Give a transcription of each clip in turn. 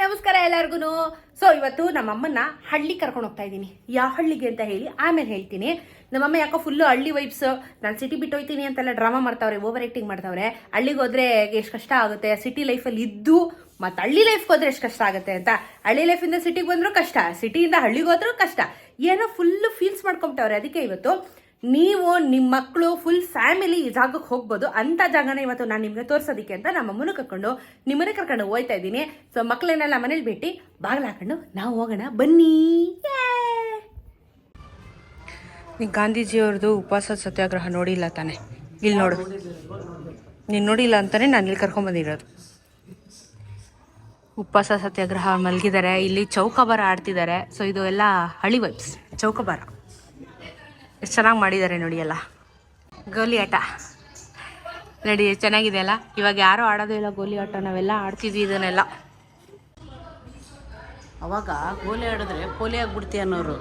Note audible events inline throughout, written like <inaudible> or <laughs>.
ನಮಸ್ಕಾರ ಎಲ್ಲರಿಗೂ ಸೊ ಇವತ್ತು ನಮ್ಮಮ್ಮನ ಹಳ್ಳಿ ಕರ್ಕೊಂಡು ಹೋಗ್ತಾ ಇದ್ದೀನಿ. ಯಾವ ಹಳ್ಳಿಗೆ ಅಂತ ಹೇಳಿ ಆಮೇಲೆ ಹೇಳ್ತೀನಿ. ನಮ್ಮಮ್ಮ ಯಾಕೋ ಫುಲ್ಲು ಹಳ್ಳಿ ವೈಬ್ಸ್ ನಾನು ಸಿಟಿ ಬಿಟ್ಟು ಹೋಯ್ತೀನಿ ಅಂತೆಲ್ಲ ಡ್ರಾಮಾ ಮಾಡ್ತಾವ್ರೆ ಓವರ್ ಆಕ್ಟಿಂಗ್ ಮಾಡ್ತಾವ್ರೆ. ಹಳ್ಳಿಗೆ ಹೋದ್ರೆ ಎಷ್ಟು ಕಷ್ಟ ಆಗುತ್ತೆ? ಸಿಟಿ ಲೈಫಲ್ಲಿ ಇದ್ದು ಮತ್ತು ಹಳ್ಳಿ ಲೈಫ್ಗೆ ಹೋದ್ರೆ ಎಷ್ಟು ಕಷ್ಟ ಆಗುತ್ತೆ ಅಂತ? ಹಳ್ಳಿ ಲೈಫಿಂದ ಸಿಟಿಗೆ ಬಂದರೂ ಕಷ್ಟ. ಸಿಟಿಯಿಂದ ಹಳ್ಳಿಗೆ ಹೋದ್ರೂ ಕಷ್ಟ. ಏನೋ ಫುಲ್ಲು ಫೀಲ್ಸ್ ಮಾಡ್ಕೊಂಬಿಟ್ಟವ್ರೆ. ಅದಕ್ಕೆ ಇವತ್ತು ನೀವು ನಿಮ್ಮ ಮಕ್ಕಳು ಫುಲ್ ಫ್ಯಾಮಿಲಿ ಈ ಜಾಗಕ್ಕೆ ಹೋಗ್ಬೋದು. ಅಂತ ಜಾಗನ ಇವತ್ತು ನಾನು ನಿಮ್ಗೆ ತೋರಿಸೋದಕ್ಕೆ ಅಂತ ನಮ್ಮ ಅಮ್ಮನ ಕರ್ಕೊಂಡು ನಿಮ್ಮನೆ ಕರ್ಕೊಂಡು ಹೋಗ್ತಾ ಇದ್ದೀನಿ. ಸೊ ಮಕ್ಕಳನ್ನೆಲ್ಲ ಮನೇಲಿ ಭೇಟಿ. ಬಾಗಿಲು ಹಾಕೊಂಡು ನಾವು ಹೋಗೋಣ. ಬನ್ನಿ. ನೀನು ಗಾಂಧೀಜಿಯವ್ರದ್ದು ಉಪವಾಸ ಸತ್ಯಾಗ್ರಹ ನೋಡಿಲ್ಲ ತಾನೆ. ಇಲ್ಲಿ ನೋಡು. ನೀನು ನೋಡಿಲ್ಲ ಅಂತಾನೆ ನಾನು ಇಲ್ಲಿ ಕರ್ಕೊಂಬಂದಿರೋದು ಉಪವಾಸ ಸತ್ಯಾಗ್ರಹ ಮಲಗಿದ್ದಾರೆ ಇಲ್ಲಿ ಚೌಕಬಾರ ಆಡ್ತಿದ್ದಾರೆ ಸೊ ಇದು ಎಲ್ಲ ಹಳಿ ವೈಬ್ಸ್ ಚೌಕಬಾರ. ಎಷ್ಟು ಚೆನ್ನಾಗಿ ಮಾಡಿದ್ದಾರೆ ನೋಡಿ ಎಲ್ಲ ಗೋಲಿ ಆಟ. ನೋಡಿ ಚೆನ್ನಾಗಿದೆ ಅಲ್ಲ? ಇವಾಗ ಯಾರೂ ಆಡೋದೇ ಇಲ್ಲ ಗೋಲಿ ಆಟ ನಾವೆಲ್ಲ ಆಡ್ತಿದ್ವಿ ಇದನ್ನೆಲ್ಲ. ಅವಾಗ ಗೋಲಿ ಆಡಿದ್ರೆ ಪೋಲಿ ಆಗ್ಬಿಡ್ತಿ ಅನ್ನೋರು.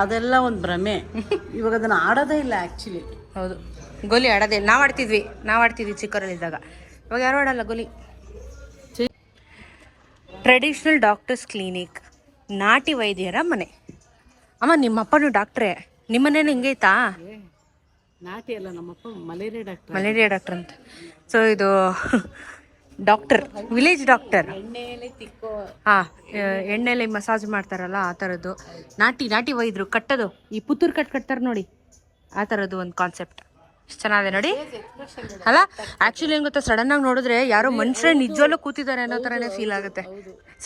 ಅದೆಲ್ಲ ಒಂದು ಭ್ರಮೆ. ಇವಾಗ ಅದನ್ನು ಆಡೋದೇ ಇಲ್ಲ ಆ್ಯಕ್ಚುಲಿ ಹೌದು. ಗೋಲಿ ಆಡೋದೇ ನಾವು ಆಡ್ತಿದ್ವಿ. ನಾವು ಆಡ್ತಿದ್ವಿ ಚಿಕ್ಕವರಲ್ಲಿದ್ದಾಗ ಇವಾಗ ಯಾರು ಆಡಲ್ಲ ಗೋಲಿ? ಟ್ರೆಡಿಷ್ನಲ್ ಡಾಕ್ಟರ್ಸ್ ಕ್ಲಿನಿಕ್ ನಾಟಿ ವೈದ್ಯರ ಮನೆ. ಅಮ್ಮ ನಿಮ್ಮಪ್ಪನೂ ಡಾಕ್ಟ್ರೇ ನಿಮ್ಮನೇನು ಹಿಂಗೈತಾ? ನಾಟಿ ಅಲ್ಲ ನಮ್ಮಪ್ಪ ಮಲೇರಿಯಾ ಡಾಕ್ಟರ್. ಮಲೇರಿಯಾ ಡಾಕ್ಟರ್ ಅಂತ. ಸೊ ಇದು ಡಾಕ್ಟರ್ ವಿಲೇಜ್ ಡಾಕ್ಟರ್. ಹಾ ಎಣ್ಣೆಲಿ ಮಸಾಜ್ ಮಾಡ್ತಾರಲ್ಲ ಆ ಥರದ್ದು. ನಾಟಿ ನಾಟಿ ವೈದ್ಯರು ಕಟ್ಟೋದು. ಈ ಪುತ್ತೂರು ಕಟ್ ಕಟ್ತಾರೆ ನೋಡಿ. ಆ ಥರದ್ದು ಒಂದು ಕಾನ್ಸೆಪ್ಟ್ ಚೆನ್ನಾಗಿದೆ ನೋಡಿ. ಅಲ್ಲ ಆ್ಯಕ್ಚುಲಿ ಏನು ಗೊತ್ತಾ ಸಡನ್ ಆಗಿ ನೋಡಿದ್ರೆ ಯಾರೋ ಮನುಷ್ಯರೇ ನಿಜವಲ್ಲೂ ಕೂತಿದ್ದಾರೆ ಅನ್ನೋ ಥರನೇ ಫೀಲ್ ಆಗುತ್ತೆ.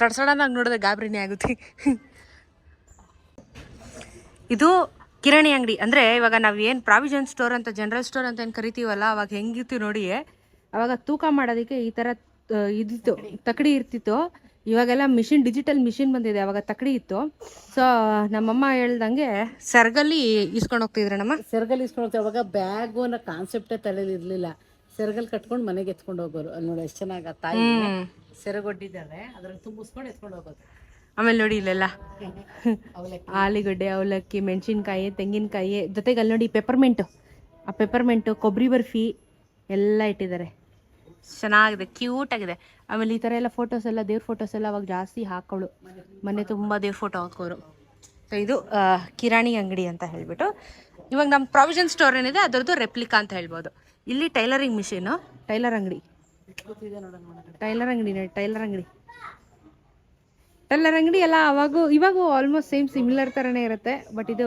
ಸಡ್ ಸಡನ್ ಆಗಿ ನೋಡಿದ್ರೆ ಗಾಬರಿನೇ ಆಗುತ್ತೆ. ಇದು ಕಿರಾಣಿ ಅಂಗಡಿ ಅಂದರೆ ಇವಾಗ ನಾವು ಏನು ಪ್ರಾವಿಷನ್ ಸ್ಟೋರ್ ಅಂತ ಜನರಲ್ ಸ್ಟೋರ್ ಅಂತ ಏನು ಕರಿತೀವಲ್ಲ ಅವಾಗ ಹೆಂಗಿತ್ತು ನೋಡಿ ಅವಾಗ ತೂಕ ಮಾಡೋದಕ್ಕೆ ಈ ಥರ ಆ, ಇದಿತ್ತು ತಕಡಿ ಇರ್ತಿತ್ತು. ಇವಾಗೆಲ್ಲ ಮಿಷಿನ್ ಡಿಜಿಟಲ್ ಮಿಷಿನ್ ಬಂದಿದೆ ಅವಾಗ ತಕಡಿ ಇತ್ತು. ಸೊ ನಮ್ಮಮ್ಮ ಹೇಳ್ದಂಗೆ ಸೆರ್ಗಲ್ಲಿ ಇಸ್ಕೊಂಡು ಹೋಗ್ತಿದ್ರೆ ನಮ್ಮ ಸೆರಗಲ್ಲಿ ಇಸ್ಕೊಂಡು ಹೋಗ್ತಾರೆ ಅವಾಗ ಬ್ಯಾಗು ಅನ್ನೋ ಕಾನ್ಸೆಪ್ಟೇ ತಲೆಯಲ್ಲಿ ಇರಲಿಲ್ಲ. ಸೆರಗಲ್ಲಿ ಕಟ್ಕೊಂಡು ಮನೆಗೆ ಎತ್ಕೊಂಡು ಹೋಗೋರು. ಅಲ್ಲಿ ನೋಡಿ ಎಷ್ಟು ಚೆನ್ನಾಗಿ ತಾಯಿ ಸೆರಗೊಡ್ಡಿದ್ದಾರೆ ಅದ್ರಲ್ಲಿ ತುಂಬಿಸ್ಕೊಂಡು ಎತ್ಕೊಂಡು ಹೋಗೋದು. ಆಮೇಲೆ ನೋಡಿ ಇಲ್ಲೆಲ್ಲ. ಆಲೂಗಡ್ಡೆ ಅವಲಕ್ಕಿ ಮೆಣಸಿನ್ಕಾಯಿ ತೆಂಗಿನಕಾಯಿ ಜೊತೆಗೆ ಅಲ್ಲಿ ನೋಡಿ ಪೆಪರ್ಮೆಂಟು ಆ ಪೆಪರ್ಮೆಂಟು ಕೊಬ್ಬರಿ ಬರ್ಫಿ ಎಲ್ಲ ಇಟ್ಟಿದ್ದಾರೆ. ಚೆನ್ನಾಗಿದೆ ಕ್ಯೂಟ್ ಆಗಿದೆ. ಆಮೇಲೆ ಈ ಥರ ಎಲ್ಲ ಫೋಟೋಸ್ ಎಲ್ಲ ದೇವ್ರ ಫೋಟೋಸ್ ಎಲ್ಲ ಅವಾಗ ಜಾಸ್ತಿ ಹಾಕೋಳು. ಮನೆ ತುಂಬ ದೇವ್ರ ಫೋಟೋ ಹಾಕೋರು. ಸೊ ಇದು ಕಿರಾಣಿ ಅಂಗಡಿ ಅಂತ ಹೇಳ್ಬಿಟ್ಟು. ಇವಾಗ ನಮ್ಮ ಪ್ರಾವಿಷನ್ ಸ್ಟೋರ್ ಏನಿದೆ ಅದರದ್ದು ರೆಪ್ಲಿಕಾ ಅಂತ ಹೇಳ್ಬೋದು. ಇಲ್ಲಿ ಟೈಲರಿಂಗ್ ಮಿಷಿನು ಟೈಲರ್ ಅಂಗಡಿ. ಟೈಲರ್ ಅಂಗಡಿ ಟೈಲರ್ ಅಂಗಡಿ. ಟೈಲರ್ ಅಂಗಡಿ ಎಲ್ಲ ಅವಾಗೂ ಇವಾಗೂ ಆಲ್ಮೋಸ್ಟ್ ಸೇಮ್ ಸಿಮಿಲರ್ ಥರನೇ ಇರುತ್ತೆ ಬಟ್ ಇದು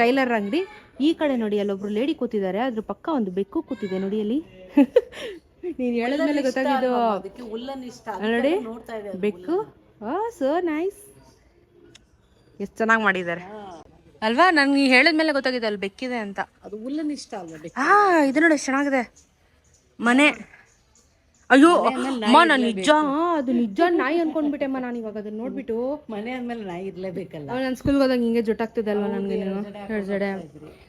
ಟೈಲರ್ ಅಂಗಡಿ. ಈ ಕಡೆ ನೋಡಿ ಅಲ್ಲೊಬ್ರು ಲೇಡಿ ಕೂತಿದ್ದಾರೆ ಅದ್ರ ಪಕ್ಕ ಒಂದು ಬೆಕ್ಕು ಕೂತಿದೆ ನೋಡಿ ಅಲ್ಲಿ. <laughs> ನೀನು ಹೇಳಿದ್ಮೇಲೆ ಗೊತ್ತಾಗಿದ್ದು. ಅದಕ್ಕೆ ಉಲ್ಲನ್ ಇಷ್ಟ ನೋಡಿ. ನೋಡ್ತಾ ಇದೆ ಬೆಕ್ಕು. ಸೋ ನೈಸ್ ಎಷ್ಟು ಚೆನ್ನಾಗಿ ಮಾಡಿದ್ದಾರೆ. ಅಲ್ವಾ ನನ್ಗೆ ಹೇಳಿದ್ಮೇಲೆ ಗೊತ್ತಾಗಿದೆ ಅಲ್ಲಿ ಬೆಕ್ಕಿದೆ ಅಂತ. ಅದು ಉಲ್ಲನ್ ಇಷ್ಟ ಅಲ್ವಾ ಇದು ನೋಡಿ ಎಷ್ಟು ಚೆನ್ನಾಗಿದೆ. ಮನೆ. ಅಯ್ಯೋ ಅಮ್ಮ ನಾನು ನಿಜ ಅದು ನಿಜ ನಾಯಿ ಅನ್ಕೊಂಡ್ಬಿಟ್ಟೆ ಅಮ್ಮ ನಾನು ಇವಾಗ ಅದನ್ನ ನೋಡ್ಬಿಟ್ಟು. ಮನೆ ಅಂದ್ಮೇಲೆ ನಾಯಿ ಇರ್ಲೇಬೇಕಲ್ಲ. ನಾನು ಸ್ಕೂಲ್ಗೆ ಹೋದಾಗ ಹಿಂಗೆ ಜೊಟ್ಟಾಗ್ತಿದ್ದಲ್ವ ನನಗೆ ಎರಡು ಜಡೆ.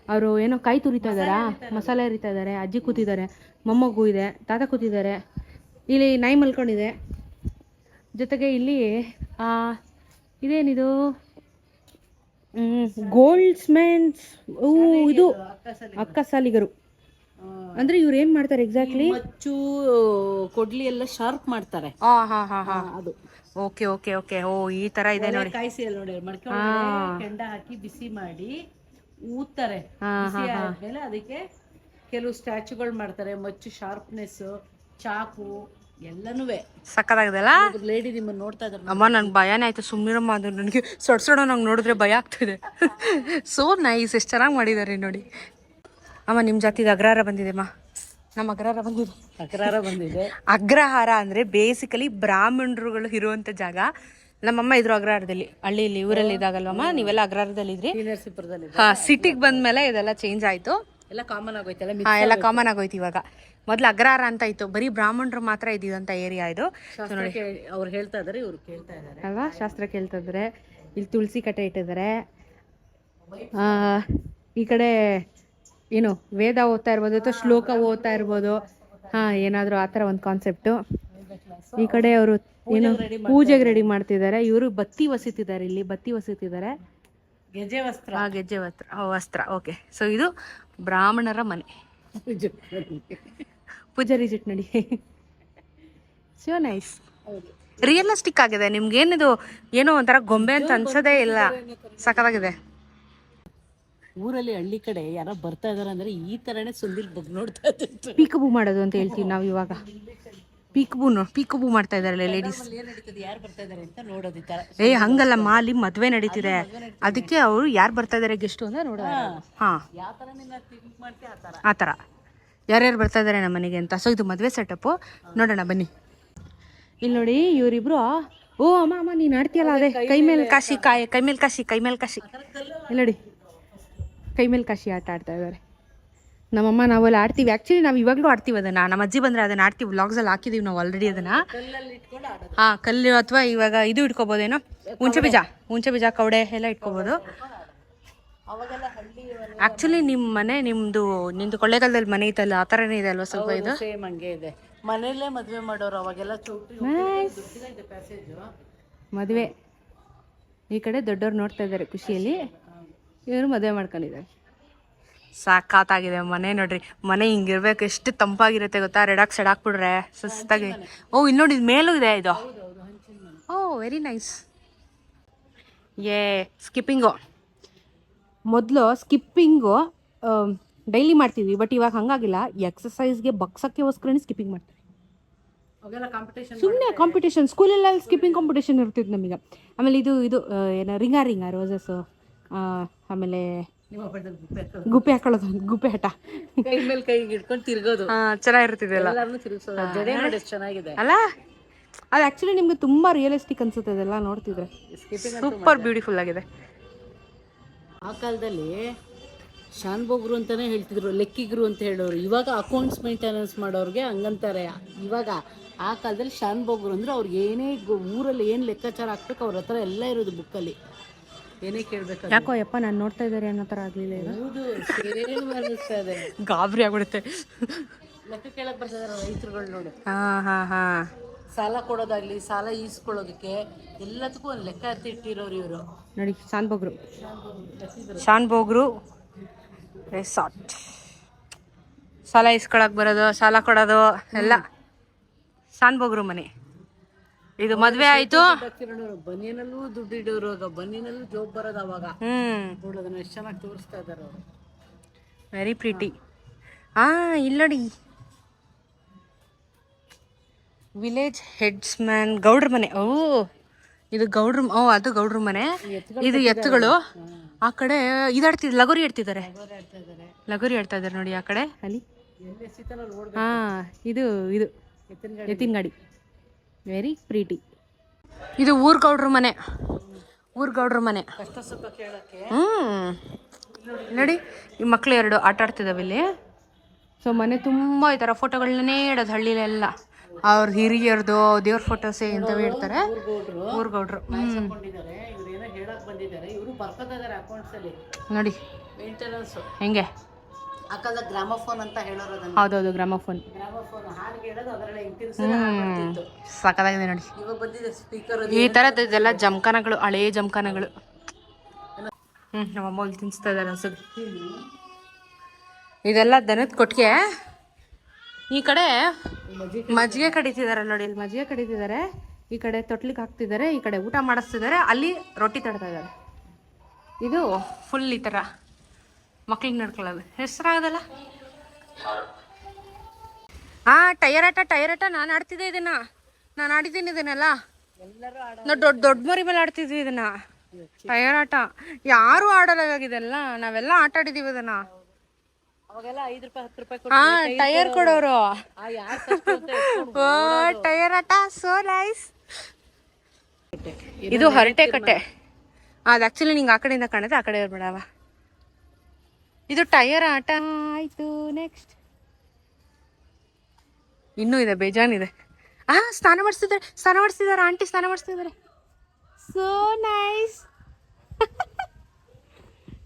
ಅವರು ಏನೋ ಕಾಯಿ ತುರಿತಾ ಇದಾರ? ಮಸಾಲೆ ಹರಿತಾ ಇದಾರೆ. ಅಜ್ಜಿ ಕೂತಿದ್ದಾರೆ ಮೊಮ್ಮಗು ಇದೆ ತಾತ ಕೂತಿದ್ದಾರೆ. ಇಲ್ಲಿ ನಾಯಿ ಮಲ್ಕೊಂಡಿದೆ. ಜೊತೆಗೆ ಇಲ್ಲಿ ಆ, ಇದೇನಿದು? ಗೋಲ್ಡ್ ಸ್ಮೆನ್ಸ್ ಓ ಇದು ಅಕ್ಕ ಸಾಲಿಗರು ಅಂದ್ರೆ ಇವ್ರು ಏನ್ ಮಾಡ್ತಾರೆ ಎಕ್ಸಾಕ್ಟ್ಲಿ ಮಚ್ಚು ಕೊಡ್ಲಿ ಎಲ್ಲ ಶಾರ್ಪ್ ಮಾಡ್ತಾರೆ. ಹಾ ಹಾ ಹಾ. ಹಾ ಅದು. Okay okay okay. ಓ ಈ ತರ ಇದೆ ನೋಡಿ. ಕಾಯಿಸಿ ಅಲ್ಲಿ ನೋಡಿ ಮಡ್ಕೊಂಡು ಕೆಂಡ ಹಾಕಿ ಬಿಸಿ ಮಾಡಿ ಊದ್ತಾರೆ. ಬಿಸಿ ಆದ್ಮೇಲೆ ಅದಕ್ಕೆ ಕೆಲವು ಸ್ಟ್ಯಾಚುಗಳು ಮಾಡ್ತಾರೆ. ಮಚ್ಚು ಶಾರ್ಪ್ನೆಸ್ ಚಾಕು ಎಲ್ಲನೂ ಸಕ್ಕತ್ತಾಗಿದೆ ಅಲ್ಲ? ಲೇಡಿ ನಿಮ್ಮನ್ನ ನೋಡ್ತಾ ಇದ್ದಾರೆ ಅಮ್ಮ ನನ್ಗೆ ಭಯನೇ ಆಯ್ತು. ಸುಮ್ಮನಿರಮ್ಮ ಅದು ನನಗೆ ಸೊಡ್ ಸೊಡ ನಂಗೆ ನೋಡಿದ್ರೆ ಭಯ ಆಗ್ತಿದೆ. <laughs> ಸೋ ನೈಸ್ ಎಷ್ಟು ಚೆನ್ನಾಗಿ ಮಾಡಿದ್ದಾರೆ ನೋಡಿ. ಅಮ್ಮ ನಿಮ್ಮ ಜಾತಿದ ಅಗ್ರಹಾರ ಬಂದಿದೆ ಅಮ್ಮ. ನಮ್ಮ ಅಗ್ರಹಾರ ಬಂದಿದೆ. ಅಗ್ರಹಾರ ಬಂದಿದೆ. ಅಗ್ರಹಾರ ಅಂದ್ರೆ ಬೇಸಿಕಲಿ ಬ್ರಾಹ್ಮಣರುಗಳು ಇರುವಂತ ಜಾಗ. ನಮ್ಮಮ್ಮ ಇದ್ರು ಅಗ್ರಹಾರದಲ್ಲಿ. ಹಳ್ಳಿಯಲ್ಲಿ ಊರಲ್ಲಿ ಇದಾಗಲ್ವಮ್ಮ ನೀವೆಲ್ಲ ಅಗ್ರಹಾರದಲ್ಲಿ ಇದ್ರಿ? ಹಾ ಸಿಟಿಗೆ ಬಂದ್ಮೇಲೆ ಇದೆಲ್ಲ ಚೇಂಜ್ ಆಯ್ತು. ಎಲ್ಲ ಕಾಮನ್ ಆಗೋಯ್ತಲ್ಲ ಹಾ ಎಲ್ಲ ಕಾಮನ್ ಆಗೋಯ್ತು. ಇವಾಗ. ಮೊದಲು ಅಗ್ರಹಾರ ಅಂತ ಇತ್ತು. ಬರೀ ಬ್ರಾಹ್ಮಣರು ಮಾತ್ರ ಇದ್ದಿದಂತ ಏರಿಯಾ ಇದು. ನೋಡಿ. ಅವ್ರು ಹೇಳ್ತಾ ಇದಾರೆ ಇವ್ರು ಕೇಳ್ತಾ ಇದಾರೆ. ಅಲ್ವಾ? ಶಾಸ್ತ್ರ ಕೇಳ್ತಿದ್ರೆ ಇಲ್ಲಿ ತುಳಸಿ ಕಟ್ಟೆ ಇಟ್ಟಿದ್ದಾರೆ. ಆ, ಈ ಕಡೆ ಏನು ವೇದ ಓದ್ತಾ ಇರ್ಬೋದು ಅಥವಾ ಶ್ಲೋಕ ಓದ್ತಾ ಇರ್ಬೋದು. ಹಾ ಏನಾದರೂ ಆ ಥರ ಒಂದು ಕಾನ್ಸೆಪ್ಟು ಈ ಕಡೆ ಅವರು ಏನು ಪೂಜೆಗೆ ರೆಡಿ ಮಾಡ್ತಿದ್ದಾರೆ. ಇವರು ಬತ್ತಿ ವಸಿತಿದ್ದಾರೆ ಇಲ್ಲಿ ಬತ್ತಿ ವಸಿತಿದ್ದಾರೆ ಗೆಜ್ಜೆ ವಸ್ತ್ರ. ಆ ಗೆಜ್ಜೆ ವಸ್ತ್ರ ವಸ್ತ್ರ ಓಕೆ ಸೊ ಇದು ಬ್ರಾಹ್ಮಣರ ಮನೆ. ಪೂಜಾರಿ ಜಿಟ್ ನಡಿ. ಸೊ ನೈಸ್ ರಿಯಲಿಸ್ಟಿಕ್ ಆಗಿದೆ. ನಿಮ್ಗೇನಿದು ಏನೋ ಒಂಥರ ಗೊಂಬೆ ಅಂತ ಅನ್ಸೋದೇ ಇಲ್ಲ. ಸಖತ್ತಾಗಿದೆ. ಊರಲ್ಲಿ ಹಳ್ಳಿ ಕಡೆ ಯಾರೋ ಬರ್ತಾ ಇದಾರೆ ಅಂದ್ರೆ ಈ ತರನೇ ಸುಂದಿಲ್ ಬಗ್ ನೋಡ್ತಾ ಇದ್ದಿತ್ತು. ಪೀಕಬೂ ಮಾಡೋದು ಅಂತ ಹೇಳ್ತೀವಿ ನಾವು ಇವಾಗ. ಪೀಕಬೂ ಪೀಕಬೂ ಮಾಡ್ತಾ ಇದಾರಲ್ಲ ಲೇಡೀಸ್ ಏನ್ ನಡೀತದೆ? ಯಾರು ಬರ್ತಾ ಇದಾರೆ ಅಂತ ನೋಡೋದು ಈ ತರ. ಏ ಹಂಗಲ್ಲ ಮಾಲಿ ಮದ್ವೆ ನಡೀತಿದೆ. ಅದಕ್ಕೆ ಅವರು ಯಾರು ಬರ್ತಾ ಇದಾರೆ ಗೆಸ್ಟ್ ಅಂತ ನೋಡೋದು. ಹಾ. ಯಾವ ತರ ನಿನ್ನ ಥಿಂಕ್ ಮಾಡ್ತೀಯ ಆ ತರ? ಆ ಥರ ಯಾರ್ಯಾರು ಬರ್ತಾ ಇದ್ದಾರೆ ನಮ್ಮ ಮನೆಗೆ ಅಂತ. ಸೊ ಇದು ಮದುವೆ ಸೆಟಪ್ಪು ನೋಡೋಣ ಬನ್ನಿ. ಇಲ್ಲಿ ನೋಡಿ ಇವರಿಬ್ರು ಓ ಅಮ್ಮ ಅಮ್ಮ ನೀನು ಆಡ್ತೀಯಲ್ಲ ಅದೇ. ಕೈ ಮೇಲೆ ಕಾಶಿ ಕಾಯಿ ಕೈ ಮೇಲೆ ಕಾಶಿ ಕೈ ಮೇಲೆ ಕಾಶಿ. ಇಲ್ಲಿ ನೋಡಿ. ಕೈ ಮೇಲೆ ಕಾಶಿ ಆಟ ಆಡ್ತಾ ಇದ್ದಾರೆ ನಮ್ಮಮ್ಮ ನಾವೆಲ್ಲ ಆಡ್ತೀವಿ. ಆ್ಯಕ್ಚುಲಿ ನಾವು ಇವಾಗಲೂ ಆಡ್ತೀವಿ ಅದನ್ನು. ನಮ್ಮ ಅಜ್ಜಿ ಬಂದರೆ ಅದನ್ನು ಆಡ್ತೀವಿ. ವ್ಲಾಗ್ಸಲ್ಲಿ ಹಾಕಿದ್ದೀವಿ ನಾವು ಆಲ್ರೆಡಿ ಅದನ್ನು. ಹಾಂ ಕಲ್ಲು ಅಥವಾ ಇವಾಗ ಇದು ಇಟ್ಕೋಬೋದೇನೋ? ಹುಂಚೆ ಬೀಜ. ಹುಂಚೆ ಬೀಜ ಕೌಡೆ ಎಲ್ಲ ಇಟ್ಕೋಬೋದು. ಆ್ಯಕ್ಚುಲಿ ನಿಮ್ಮ ಮನೆ ನಿಮ್ಮದು ನಿಮ್ಮದು ಕೊಳ್ಳೇಗಾಲದಲ್ಲಿ ಮನೆ ಇತ್ತಲ್ಲ ಆ ಥರನೇ ಇದೆ ಅಲ್ವಾ ಸ್ವಲ್ಪ ಇದು? ಸೇಮ್ ಹಂಗೆ ಇದೆ. ಮನೆಯಲ್ಲೇ ಮದುವೆ ಮಾಡೋರು ಅವಾಗೆಲ್ಲ ಮದುವೆ. ಈ ಕಡೆ ದೊಡ್ಡವ್ರು ನೋಡ್ತಾ ಇದ್ದಾರೆ ಖುಷಿಯಲ್ಲಿ. ಇವರು ಮದುವೆ ಮಾಡ್ಕೊಂಡಿದ್ದಾರೆ. ಸಾಕಾತಾಗಿದೆ ಮನೆ ನೋಡ್ರಿ. ಮನೆ ಹಿಂಗಿರ್ಬೇಕು ಎಷ್ಟು ತಂಪಾಗಿರುತ್ತೆ ಗೊತ್ತಾ? ರೆಡಾಕ್ ಸೆಡಾಕ್ಬಿಡ್ರೆ ಸುಸ್ತಾಗಿ. ಓ ಇಲ್ಲಿ ನೋಡಿ ಇದ್ ಮೇಲೂ ಇದೆ ಇದು. ಓ ವೆರಿ ನೈಸ್ ಏ ಸ್ಕಿಪ್ಪಿಂಗು. ಮೊದಲು ಸ್ಕಿಪ್ಪಿಂಗು ಡೈಲಿ ಮಾಡ್ತೀವಿ ಬಟ್ ಇವಾಗ ಹಂಗಾಗಿಲ್ಲ. ಎಕ್ಸಸೈಸ್ಗೆ ಬಗ್ಸಕ್ಕೆಗೋಸ್ಕರನೇ ಸ್ಕಿಪ್ಪಿಂಗ್ ಮಾಡ್ತೀವಿ. ಸುಮ್ಮನೆ ಕಾಂಪಿಟೇಷನ್ ಸ್ಕೂಲಲ್ಲಿ ಸ್ಕಿಪ್ಪಿಂಗ್ ಕಾಂಪಿಟೇಷನ್ ಇರ್ತಿತ್ತು ನಮಗೆ. ಆಮೇಲೆ ಇದು ಇದು ಏನೋ ಏನು ರಿಂಗಾ ರಿಂಗಾ ರೋಸಸ್ ಆಮೇಲೆ ಗುಪ್ಪೆ ಹಾಕೊಳ್ಳೋದು. ಗುಪ್ಪೆ ಹಠ. ಕೈ ಮೇಲೆ ಕೈ ಹಿಡ್ಕೊಂಡು ತಿರ್ಗೋದು. ಚೆನ್ನಾಗಿರ್ತಿದೆಲ್ಲ ಎಲ್ಲಾರನ್ನೂ ತಿರುಗಿಸೋದು. ಜಡೆ ನೋಡಿ ಚೆನ್ನಾಗಿದೆ. ಅಲ್ಲ ಅದು ಆ್ಯಕ್ಚುಲಿ ನಿಮಗೆ ತುಂಬಾ ರಿಯಲಿಸ್ಟಿಕ್ ಅನ್ಸುತ್ತೆ ಅದೆಲ್ಲ ನೋಡ್ತಿದ್ರೆ. ಸೂಪರ್ ಬ್ಯೂಟಿಫುಲ್ ಆಗಿದೆ. ಆ ಕಾಲದಲ್ಲಿ ಶಾನ್ಬೋಗ್ರು ಅಂತಾನೆ ಹೇಳ್ತಿದ್ರು ಲೆಕ್ಕಿಗ್ರು ಅಂತ ಹೇಳೋರು. ಇವಾಗ ಅಕೌಂಟ್ಸ್ ಮೇಂಟೆನೆನ್ಸ್ ಮಾಡೋರಿಗೆ ಹಂಗಂತಾರೆ. ಇವಾಗ ಆ ಕಾಲದಲ್ಲಿ ಶಾನ್ಬೋಗ್ರು ಅಂದ್ರೆ ಅವ್ರಿಗೆ ಏನೇ ಊರಲ್ಲಿ ಏನು ಲೆಕ್ಕಾಚಾರ ಹಾಕ್ಬೇಕು ಅವ್ರ ಹತ್ರ ಎಲ್ಲ ಇರೋದು ಬುಕ್ಕಲ್ಲಿ ಏನೇ ಕೇಳ್ಬೇಕು ಯಾಕೋ ಯಪ್ಪ ನಾನು ನೋಡ್ತಾ ಇದ್ದಾರೆ ಅನ್ನೋ ಥರ ಆಗ್ಲಿಲ್ಲ ಹೌದು ಗಾಬರಿ ಆಗ್ಬಿಡುತ್ತೆ. ಲೆಕ್ಕ ಕೇಳಕ್ ಬರ್ತಿದಾರೆ ರೈತರುಗಳು ನೋಡಿ. ಹಾಂ ಹಾಂ ಹಾಂ. ಸಾಲ ಕೊಡೋದಾಗ್ಲಿ ಸಾಲ ಈಸ್ಕೊಳ್ಳೋದಕ್ಕೆ ಎಲ್ಲದಕ್ಕೂ ಒಂದು ಲೆಕ್ಕ ಎತ್ತಿ ಇಟ್ಟಿರೋರು ಇವರು. ನೋಡಿ ಶಾನ್ಬೋಗ್ರು ಶಾನ್ಬೋಗ್ರು ರೆಸಾರ್ಟ್ ಸಾಲ ಇಸ್ಕೊಳಕ್ ಬರೋದು ಸಾಲ ಕೊಡೋದು ಎಲ್ಲ. ಶಾನ್ ಬೋಗ್ರು ಮನೆ. ಇದು ಮದುವೆ ಆಯ್ತು? ಬನ್ನಿನಲ್ಲೂ ದುಡ್ಡು ಇಡೋರು ಬನ್ನಿನಲ್ಲೂ ಜೋಬ್ ಬರೋದು ಅವಾಗ. ಹ್ಮ್. ನೋಡೋದನ್ನ ಎಷ್ಟು ಚೆನ್ನಾಗಿ ತೋರಿಸ್ತಾ ಇದ್ದಾರೆ ಅವರು. ವೆರಿ ಪ್ರೀಟಿ ಆ ಇಲ್ಲಿ ನೋಡಿ. ವಿಲೇಜ್ ಹೆಡ್ಸ್ ಮ್ಯಾನ್ ಗೌಡ್ರ ಮನೆ. ಓ ಇದು ಗೌಡ್ರ ಓ ಅದು ಗೌಡ್ರ ಮನೆ. ಇದು ಎತ್ತುಗಳು. ಆ ಕಡೆ ಇದಾಡ್ತಿದ್ ಲಗೋರಿ ಆಡ್ತಿದ್ದಾರೆ. ಲಗೋರಿ ಆಡ್ತಾ ಇದ್ದಾರೆ. ನೋಡಿ ಆ ಕಡೆ. ಅಲ್ಲಿ ಹಾ ಇದು ಇದು. ಎತ್ತಿನ ಗಾಡಿ. ವೆರಿ ಪ್ರೀಟಿ ಇದು ಊರ್ ಗೌಡ್ರ ಮನೆ. ಊರ್ ಗೌಡ್ರ ಮನೆ. ಕಷ್ಟ ಸುಖ ಕೇಳಕ್ಕೆ ಹ್ಮ್. ನೋಡಿ ಈ ಮಕ್ಳು ಎರಡು ಆಟ ಆಡ್ತಿದಾವೆ ಇಲ್ಲಿ. ಸೊ ಮನೆ ತುಂಬ ಈ ಥರ ಫೋಟೋಗಳನ್ನೇ ಇಡೋದು ಹಳ್ಳಿಲೆಲ್ಲ. ಅವ್ರ ಹಿರಿಯರ್ದು ದೇವ್ರ ಫೋಟೋಸೇ ಇಂಥವೇ ಇಡ್ತಾರೆ ಊರ್ ಗೌಡ್ರು. ಹ್ಮ್. ಕೊಂಡಿದ್ದಾರೆ ಇವ್ರು ಏನೋ ಹೇಳಕ್ ಬಂದಿದ್ದಾರೆ ಇವರು ಬರ್ಕೋತಾ ಇದಾರೆ ಅಕೌಂಟ್ಸ್ ಅಲ್ಲಿ ನೋಡಿ ಹೆಂಗೆ? ಆ ಕಾಲದ ಗ್ರಾಮಫೋನ್ ಅಂತ ಹೇಳೋರು ಹೌದೌದು ಗ್ರಾಮಫೋನ್. ಗ್ರಾಮಫೋನ್ ಹಾಡಿಗೆ ಹೇಳೋದು ಅದರಲ್ಲಿ ಸಾಕಾಗಿದೆ ನೋಡಿ. ಇವಾಗ ಬಂದಿದೆ ಸ್ಪೀಕರ್ ಈ ಥರದ್ದು ಇದೆಲ್ಲ ಜಮಖಾನಗಳು ಹಳೇ ಜಮಖಾನಗಳು. ಹ್ಞೂ ನಮ್ಮಮ್ಮ ಇಲ್ಲಿ ತಿನ್ನಿಸ್ತಾ ಇದ್ದಾರೆ ಹಸು. ಇದೆಲ್ಲ ದನದ ಕೊಟ್ಟಿಗೆ ಈ ಕಡೆ ಮಜ್ಜಿಗೆ ಕಡಿತಿದ್ದಾರೆ ನೋಡಿ ಇಲ್ಲಿ ಮಜ್ಜಿಗೆ ಕಡಿತಿದ್ದಾರೆ ಈ ಕಡೆ ತೊಟ್ಲಿಕ್ಕೆ ಹಾಕ್ತಿದ್ದಾರೆ ಈ ಕಡೆ ಊಟ ಮಾಡಿಸ್ತಿದ್ದಾರೆ ಅಲ್ಲಿ ರೊಟ್ಟಿ ತಡ್ತಾ ಇದ್ದಾರೆ ಇದು ಫುಲ್ ಈ ಥರ ಮಕ್ಳಿಗೆ ನಡ್ಕೊಳ್ಳೋದು. ಹೆಸರಾಗದಲ್ಲ? ಹಾ ಟೈರ್ ಆಟ ಟೈರ್ ಆಟ. ನಾನು ಆಡ್ತಿದ್ದೆ ಇದನ್ನ. ನಾನು ಆಡಿದ್ದೀನಿ ಇದನ್ನೆಲ್ಲ. ನಾವು ದೊಡ್ಡ ದೊಡ್ಡ ಮರಿ ಮೇಲೆ ಆಡ್ತಿದ್ವಿ ಇದನ್ನ. ಟೈರ್ ಆಟ. ಯಾರು ಆಡಲ್ಲ ಇವಾಗ ಇದೆಲ್ಲ. ನಾವೆಲ್ಲ ಆಟ ಆಡಿದೀವಿ ಇದನ್ನ. ಅವಾಗೆಲ್ಲ ಐದು ರೂಪಾಯಿ ಹತ್ತು ರೂಪಾಯಿ ಹಾ ಟೈರ್ ಕೊಡೋರು. ಆ ಟೈರ್ <laughs> ಆಟ ಸೋ ನೈಸ್ ಇದು ಹರಟೆ ಕಟ್ಟೆ ಅದು ಆಕ್ಚುಲಿ ನಿಂಗೆ ಆ ಕಡೆಯಿಂದ ಕಾಣುತ್ತೆ ಆ ಕಡೆ ಬಿಡವ ಇದು ಟೈರ್ ಆಟ. ಆಯ್ತು ನೆಕ್ಸ್ಟ್ ಇನ್ನೂ ಇದೆ ಬೇಜಾನಿದೆ. ಆ ಸ್ನಾನ ಮಾಡಿಸ್ತಿದ್ದಾರೆ ಸ್ನಾನ ಮಾಡಿಸ್ತಿದ್ದಾರೆ ಆಂಟಿ ಸ್ನಾನ ಮಾಡಿಸ್ತಿದ್ದಾರೆ. ಸೋ ನೈಸ್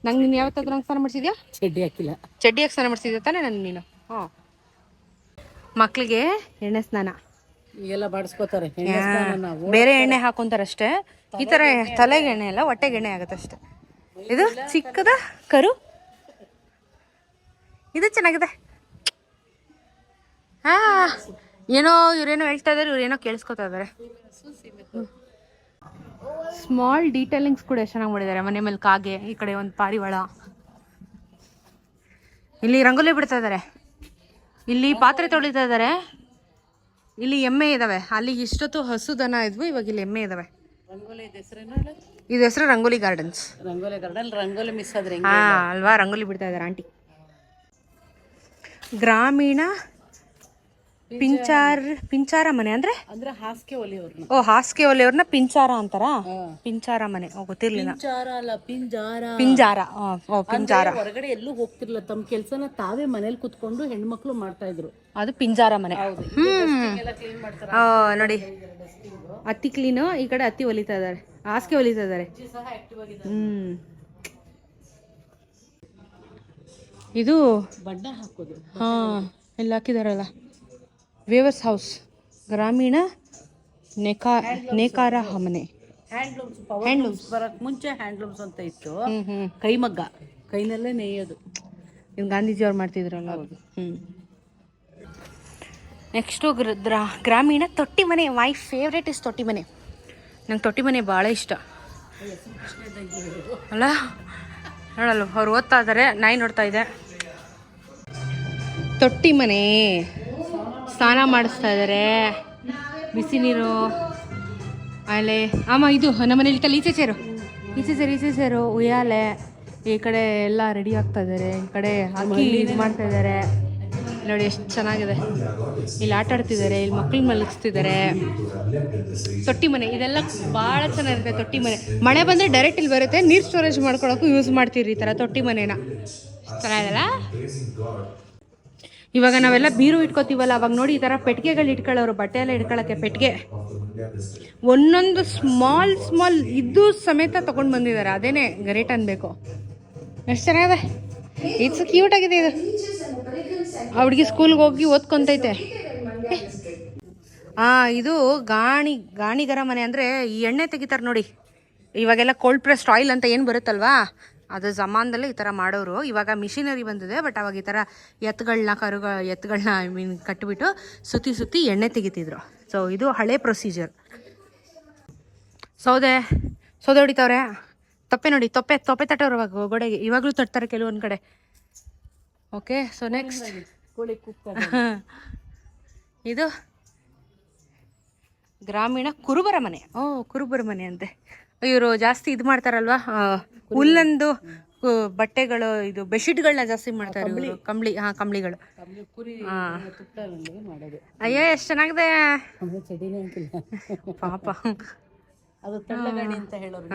ನಂಗೆ ನೀನು ಯಾವತ್ತಾದ್ರೂ ನಂಗೆ ಸ್ನಾನ ಮಾಡಿಸಿದ್ಯಾ? ಚಡ್ಡಿ ಹಾಕಿಲ್ಲ. ಚಡ್ಡಿ ಹಾಕಿ ಸ್ನಾನ ಮಾಡಿಸಿದ್ಯ ತಾನೇ ನನ್ನ ನೀನು? ಹಾಂ. ಮಕ್ಕಳಿಗೆ ಎಣ್ಣೆ ಸ್ನಾನ. ಈಗೆಲ್ಲ ಬಾಡಿಸ್ಕೋತಾರೆ. ಬೇರೆ ಎಣ್ಣೆ ಹಾಕೊಂತಾರಷ್ಟೇ. ಈ ಥರ ತಲೆಗೆ ಎಣ್ಣೆ ಅಲ್ಲ ಹೊಟ್ಟೆಗೆ ಎಣ್ಣೆ ಆಗುತ್ತೆ ಅಷ್ಟೇ ಇದು ಚಿಕ್ಕದ ಕರು? ಇದು ಚೆನ್ನಾಗಿದೆ. ಹಾ ಏನೋ ಇವ್ರೇನೋ ಹೇಳ್ತಾ ಇದಾರೆ ಇವ್ರೇನೋ ಕೇಳಿಸ್ಕೊತಾ ಇದಾರೆ. ಸ್ಮಾಲ್ ಡೀಟೇಲಿಂಗ್ಸ್ ಕೂಡ ಎಷ್ಟು ಚೆನ್ನಾಗಿ ಮಾಡಿದ್ದಾರೆ. ಮನೆ ಮೇಲೆ ಕಾಗೆ ಈ ಕಡೆ ಒಂದು ಪಾರಿವಾಳ. ಇಲ್ಲಿ ರಂಗೋಲಿ ಬಿಡ್ತಾ ಇದ್ದಾರೆ ಇಲ್ಲಿ ಪಾತ್ರೆ ತೊಳಿತಾ ಇದ್ದಾರೆ ಇಲ್ಲಿ ಎಮ್ಮೆ ಇದಾವೆ. ಅಲ್ಲಿ ಇಷ್ಟೊತ್ತು ಹಸು ದನ ಇದ್ವು ಇವಾಗ ಇಲ್ಲಿ ಎಮ್ಮೆ ಇದಾವೆ. ಇದು ಹೆಸರು Rangoli gardens Rangoli garden Rangoli miss ಆದ್ರೆ ಹಾ ಅಲ್ವಾ? ರಂಗೋಲಿ ಬಿಡ್ತಾ ಇದ್ದಾರೆ ಆಂಟಿ. ಗ್ರಾಮೀಣ ಪಿಂಚಾರ್ ಪಿಂಚಾರ ಮನೆ ಅಂದ್ರೆ? ಅಂದ್ರೆ ಹಾಸಿಗೆ ಒಲೆಯವ್ರ ಓ ಹಾಸಿಗೆ ಒಲೆಯವ್ರನ್ನ ಪಿಂಚಾರ ಅಂತಾರ? ಪಿಂಚಾರ ಮನೆ. ಓ ಗೊತ್ತಿರ್ಲಿಲ್ಲ. ಪಿಂಜಾರ ಅಲ್ಲ ಪಿಂಜಾರ. ಪಿಂಜಾರ. ಓ, ಪಿಂಜಾರ. ಹೊರಗಡೆ ಎಲ್ಲೂ ಹೋಗ್ತಿರ್ಲಿಲ್ಲ. ತಮ್ಮ ಕೆಲಸನ ತಾವೇ ಮನೇಲಿ ಕುತ್ಕೊಂಡು ಹೆಣ್ಮಕ್ಳು ಮಾಡ್ತಾ ಇದ್ರು. ಅದು ಪಿಂಜಾರ ಮನೆ. ಆ, ನೋಡಿ. ಅತಿ ಕ್ಲೀನು ಈ ಕಡೆ ಅತ್ತಿ ಒಲಿತಾ ಇದಾರೆ ಹಾಸಿಗೆ ಒಲಿತಾ ಆಗಿದೆ ಹ್ಮ್. ಇದು ಬಣ್ಣ ಹಾಕೋದು. ಹಾ ಇಲ್ಲಿ ಹಾಕಿದಾರಲ್ಲ. ವೇವರ್ಸ್ ಹೌಸ್ ಗ್ರಾಮೀಣ ನೇಕಾ ನೇಕಾರ ಮನೆ ಹ್ಯಾಂಡ್ಲೂಮ್ಸ್ ಹ್ಯಾಂಡ್ಲೂಮ್ಸ್ ಮುಂಚೆ ಹ್ಯಾಂಡ್ಲೂಮ್ಸ್ ಅಂತ ಇತ್ತು. ಕೈಮಗ್ಗ. ಕೈನಲ್ಲೇ ನೇಯೋದು. ಗಾಂಧೀಜಿ ಅವ್ರು ಮಾಡ್ತಿದ್ರಲ್ಲ ಹೌದು. ಹ್ಞೂ ನೆಕ್ಸ್ಟು ಗ್ರಾಮೀಣ ತೊಟ್ಟಿ ಮನೆ. ಮೈ ಫೇವ್ರೇಟ್ ಇಸ್ ತೊಟ್ಟಿ ಮನೆ. ನಂಗೆ ತೊಟ್ಟಿ ಮನೆ ಭಾಳ ಇಷ್ಟ. ಅಲ್ಲ? ನೋಡಲ್ಲ ಅವ್ರು ಓದ್ತಾ ಇದ್ದಾರೆ ನಾಯಿ ನೋಡ್ತಾ ಇದೆ. ತೊಟ್ಟಿ ಮನೆ. ಸ್ನಾನ ಮಾಡಿಸ್ತಾ ಇದ್ದಾರೆ ಬಿಸಿ ನೀರು. ಆಮೇಲೆ ಆಮ ಇದು ನಮ್ಮ ಮನೇಲಿ ತಲೆ ಈಚೆ ಸೇರು ಈಚೆ ಸೇರು ಈಚೆ ಸೇರು ಉಯ್ಯಾಲೆ. ಈ ಕಡೆ ಎಲ್ಲ ರೆಡಿ ಆಗ್ತಾ ಇದಾರೆ. ಈ ಕಡೆ ಅಕ್ಕಿ ಇದು ಮಾಡ್ತಾ ಇದ್ದಾರೆ ನೋಡಿ ಎಷ್ಟು ಚೆನ್ನಾಗಿದೆ. ಇಲ್ಲಿ ಆಟ ಆಡ್ತಿದ್ದಾರೆ ಇಲ್ಲಿ ಮಕ್ಳು ಮಲಗಿಸ್ತಿದ್ದಾರೆ ತೊಟ್ಟಿ ಮನೆ ಇದೆಲ್ಲ ಭಾಳ ಚೆನ್ನಾಗಿರುತ್ತೆ ತೊಟ್ಟಿ ಮನೆ. ಮಳೆ ಬಂದರೆ ಡೈರೆಕ್ಟ್ ಇಲ್ಲಿ ಬರುತ್ತೆ. ನೀರು ಸ್ಟೋರೇಜ್ ಮಾಡ್ಕೊಳ್ಳೋಕ್ಕೂ ಯೂಸ್ ಮಾಡ್ತೀರಿ ಈ ಥರ ತೊಟ್ಟಿ ಮನೇನ. ಚೆನ್ನಾಗಿದಲ್ಲ ಇವಾಗ ನಾವೆಲ್ಲ ಬೀರು ಇಟ್ಕೋತೀವಲ್ಲ, ಅವಾಗ ನೋಡಿ ಈ ಥರ ಪೆಟ್ಟಿಗೆಗಳು ಇಟ್ಕೊಳ್ಳೋರು, ಬಟ್ಟೆ ಎಲ್ಲ ಇಟ್ಕೊಳ್ಳೋಕ್ಕೆ ಪೆಟ್ಟಿಗೆ ಒಂದೊಂದು ಸ್ಮಾಲ್ ಸ್ಮಾಲ್ ಇದ್ದು ಸಮೇತ ತಗೊಂಡು ಬಂದಿದ್ದಾರೆ, ಅದೇನೆ ಗರೇಟ್ ಅನ್ಬೇಕು. ಎಷ್ಟು ಚೆನ್ನಾಗಿದೆ? ಇಟ್ಸ್ ಕ್ಯೂಟ್ ಆಗಿದೆ ಇದು. ಆ ಹುಡುಗಿ ಸ್ಕೂಲ್ಗೆ ಹೋಗಿ ಓದ್ಕೊಂತೈತೆ. ಆ, ಇದು ಗಾಣಿ, ಗಾಣಿಗರ ಮನೆ ಅಂದರೆ ಈ ಎಣ್ಣೆ ತೆಗಿತಾರೆ ನೋಡಿ. ಇವಾಗೆಲ್ಲ ಕೋಲ್ಡ್ ಪ್ರೆಸ್ಡ್ ಆಯಿಲ್ ಅಂತ ಏನು ಬರುತ್ತಲ್ವಾ? ಅದು ಜಮಾನದಲ್ಲೇ ಈ ಥರ ಮಾಡೋರು. ಇವಾಗ ಮಿಷಿನರಿ ಬಂದಿದೆ, ಬಟ್ ಅವಾಗ ಈ ಥರ ಎತ್ತುಗಳನ್ನ ಕರುಗ ಎತ್ತುಗಳನ್ನ ಐ ಮೀನ್ ಕಟ್ಟಿಬಿಟ್ಟು ಸುತ್ತಿ ಸುತ್ತಿ ಎಣ್ಣೆ ತೆಗಿತಿದ್ರು. ಸೊ ಇದು ಹಳೆ ಪ್ರೊಸೀಜರ್ ಸೌದೆ ಸೌದೆ ಹೊಡಿತಾವ್ರೆ? ತೊಪ್ಪೆ ನೋಡಿ, ತೊಪ್ಪೆ ತೊಪ್ಪೆ ತಟ್ಟವ್ರು ಇವಾಗ, ಗೋಡೆಗೆ. ಇವಾಗಲೂ ತಟ್ತಾರೆ ಕೆಲವೊಂದು ಕಡೆ. ಓಕೆ ಸೊ ನೆಕ್ಸ್ಟ್ ಇದು ಗ್ರಾಮೀಣ ಕುರುಬರ ಮನೆ. ಓ, ಕುರುಬರ ಮನೆ ಅಂತೆ. ಇವರು ಜಾಸ್ತಿ ಇದು ಮಾಡ್ತಾರಲ್ವಾ? ಹುಲ್ಲಂದು ಬಟ್ಟೆಗಳು ಇದು ಬೆಡ್ಶೀಟ್ಗಳನ್ನ ಜಾಸ್ತಿ ಮಾಡ್ತಾರೆ ಇವ್ರು. ಕಂಬಳಿ ಹಾ ಕಂಬಳಿಗಳು ಅಯ್ಯೋ ಎಷ್ಟು ಚೆನ್ನಾಗಿದೆ. ಪಾಪ. ಅದು ತಳ್ಳಗಾಡಿ ಅಂತ ಹೇಳೋರು.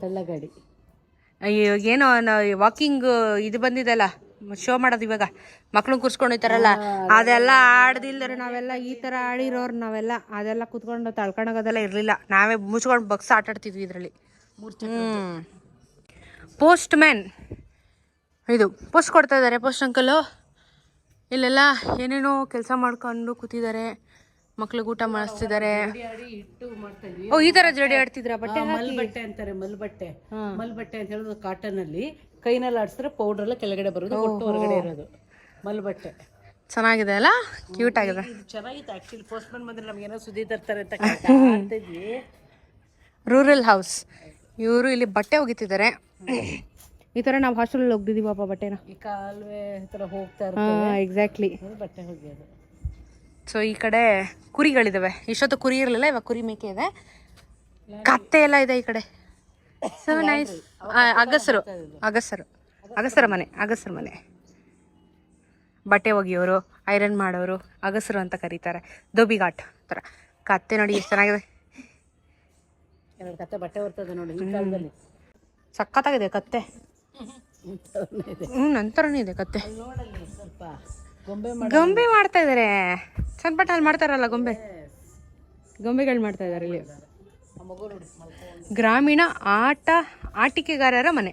ತಳ್ಳಗಾಡಿ. ಅಯ್ಯೋ ಏನೋ ವಾಕಿಂಗ್ ಇದು ಬಂದಿದೆಲ್ಲ ಶೋ ಮಾಡೋದು ಇವಾಗ. ಮಕ್ಳನ್ನ ಕೂರ್ಸ್ಕೊಂಡು ಹೋಯ್ತಾರಲ್ಲ ಅದೆಲ್ಲ ಆಡ್ದಿಲ್ದ್ರೆ ನಾವೆಲ್ಲ ಈ ತರ ಆಡಿರೋರು ನಾವೆಲ್ಲ ಅದೆಲ್ಲ ಕುತ್ಕೊಂಡು ತಳ್ಕೊಂಡೋಗೋದೆಲ್ಲ ಇರ್ಲಿಲ್ಲ. ನಾವೇ ಮುಚ್ಕೊಂಡು ಬಗ್ಸ ಆಟಾಡ್ತಿದ್ವಿ ಇದರಲ್ಲಿ. ಪೋಸ್ಟ್ ಮ್ಯಾನ್ ಇದು ಪೋಸ್ಟ್ ಕೊಡ್ತಾ ಇದ್ದಾರೆ ಪೋಸ್ಟ್ ಅಂಕಲು. ಇಲ್ಲೆಲ್ಲ ಏನೇನೋ ಕೆಲಸ ಮಾಡ್ಕೊಂಡು ಕೂತಿದ್ದಾರೆ. ಮಕ್ಳಿಗೆ ಊಟ ಮಾಡಿಸ್ತಿದ್ದಾರೆ. ಓ ಈ ತರ ಜಡಿ ಆಡ್ತಿದ್ರ? ಬಟ್ಟೆ ಮಲ್ಬಟ್ಟೆ ಅಂತಾರೆ ಮಲ್ಬಟ್ಟೆ. ಮಲ್ಬಟ್ಟೆ ಮಲ್ ಬಟ್ಟೆ ಅಂತ ಹೇಳೋದು ಕಾಟನ್ ಅಲ್ಲಿ ಕೈನಲ್ಲಿ ಆಡಿಸಿದ್ರೆ ಪೌಡರ್ ಎಲ್ಲ ಕೆಳಗಡೆ ಬರೋದು ಒಟ್ಟು ಹೊರಗಡೆ ಇರೋದು. ಮಲ್ಬಟ್ಟೆ. ಚೆನ್ನಾಗಿದೆ ಅಲ್ಲ? ಕ್ಯೂಟ್ ಆಗಿದೆ. ಇದು ಚೆನ್ನಾಗಿತ್ತು ಆಕ್ಚುಲಿ ಪೋಸ್ಟ್ ಮ್ಯಾನ್ ನಮ್ಗೆ ಏನೋ ಸುದ್ದಿ ತರ್ತಾರೆ ಅಂತ <laughs> ರೂರಲ್ ಹೌಸ್ ಇವರು ಇಲ್ಲಿ ಬಟ್ಟೆ ಒಗಿತಿದ್ದಾರೆ. ಈ ತರ ನಾವು ಹಾಸ್ಟೆಲಲ್ಲಿ ಅಲ್ಲಿ ಬಟ್ಟೆನ. ಈ ಕಾಲುವೆ ಹೋಗ್ತಾ ಎಕ್ಸಾಕ್ಟ್ಲಿ ಬಟ್ಟೆ ಸೊ ಈ ಕಡೆ ಕುರಿಗಳಿದಾವೆ. ಇಷ್ಟೊತ್ತು ಕುರಿ ಇರಲಿಲ್ಲ ಇವಾಗ ಕುರಿ ಮೇಕೆ ಇದೆ. ಕತ್ತೆ ಎಲ್ಲ ಇದೆ ಈ ಕಡೆ. ಸೊ ನೈಸ್ ಅಗಸರು. ಅಗಸರು. ಅಗಸರ ಮನೆ ಅಗಸರ ಮನೆ. ಬಟ್ಟೆ ಒಗೆಯೋರು ಐರನ್ ಮಾಡೋರು ಅಗಸರು ಅಂತ ಕರೀತಾರೆ. ದೊಬಿಘಾಟ್ ಥರ. ಕತ್ತೆ ನೋಡಿ ಎಷ್ಟು ಚೆನ್ನಾಗಿದೆ. ಎರಡು ಕತ್ತೆ ಬಟ್ಟೆ ಬರ್ತದೆ ನೋಡಿ ಈ ಕಾಲದಲ್ಲಿ. ಸಖತ್ತಾಗಿದೆ ಕತ್ತೆ. ಹ್ಞೂ ನಂತರನೇ ಇದೆ ಕತ್ತೆ. ನೋಡಲ್ಲಿ ಸ್ವಲ್ಪ ಗೊಂಬೆ ಗೊಂಬೆ ಮಾಡ್ತಾ ಇದಾರೆ. ಚನ್ನಪಟ್ಟ ಅಲ್ಲಿ ಮಾಡ್ತಾರಲ್ಲ ಗೊಂಬೆ? ಗೊಂಬೆಗಳು ಮಾಡ್ತಾ ಇದಾರೆ ಇಲ್ಲಿ. ಗ್ರಾಮೀಣ ಆಟ ಆಟಿಕೆಗಾರರ ಮನೆ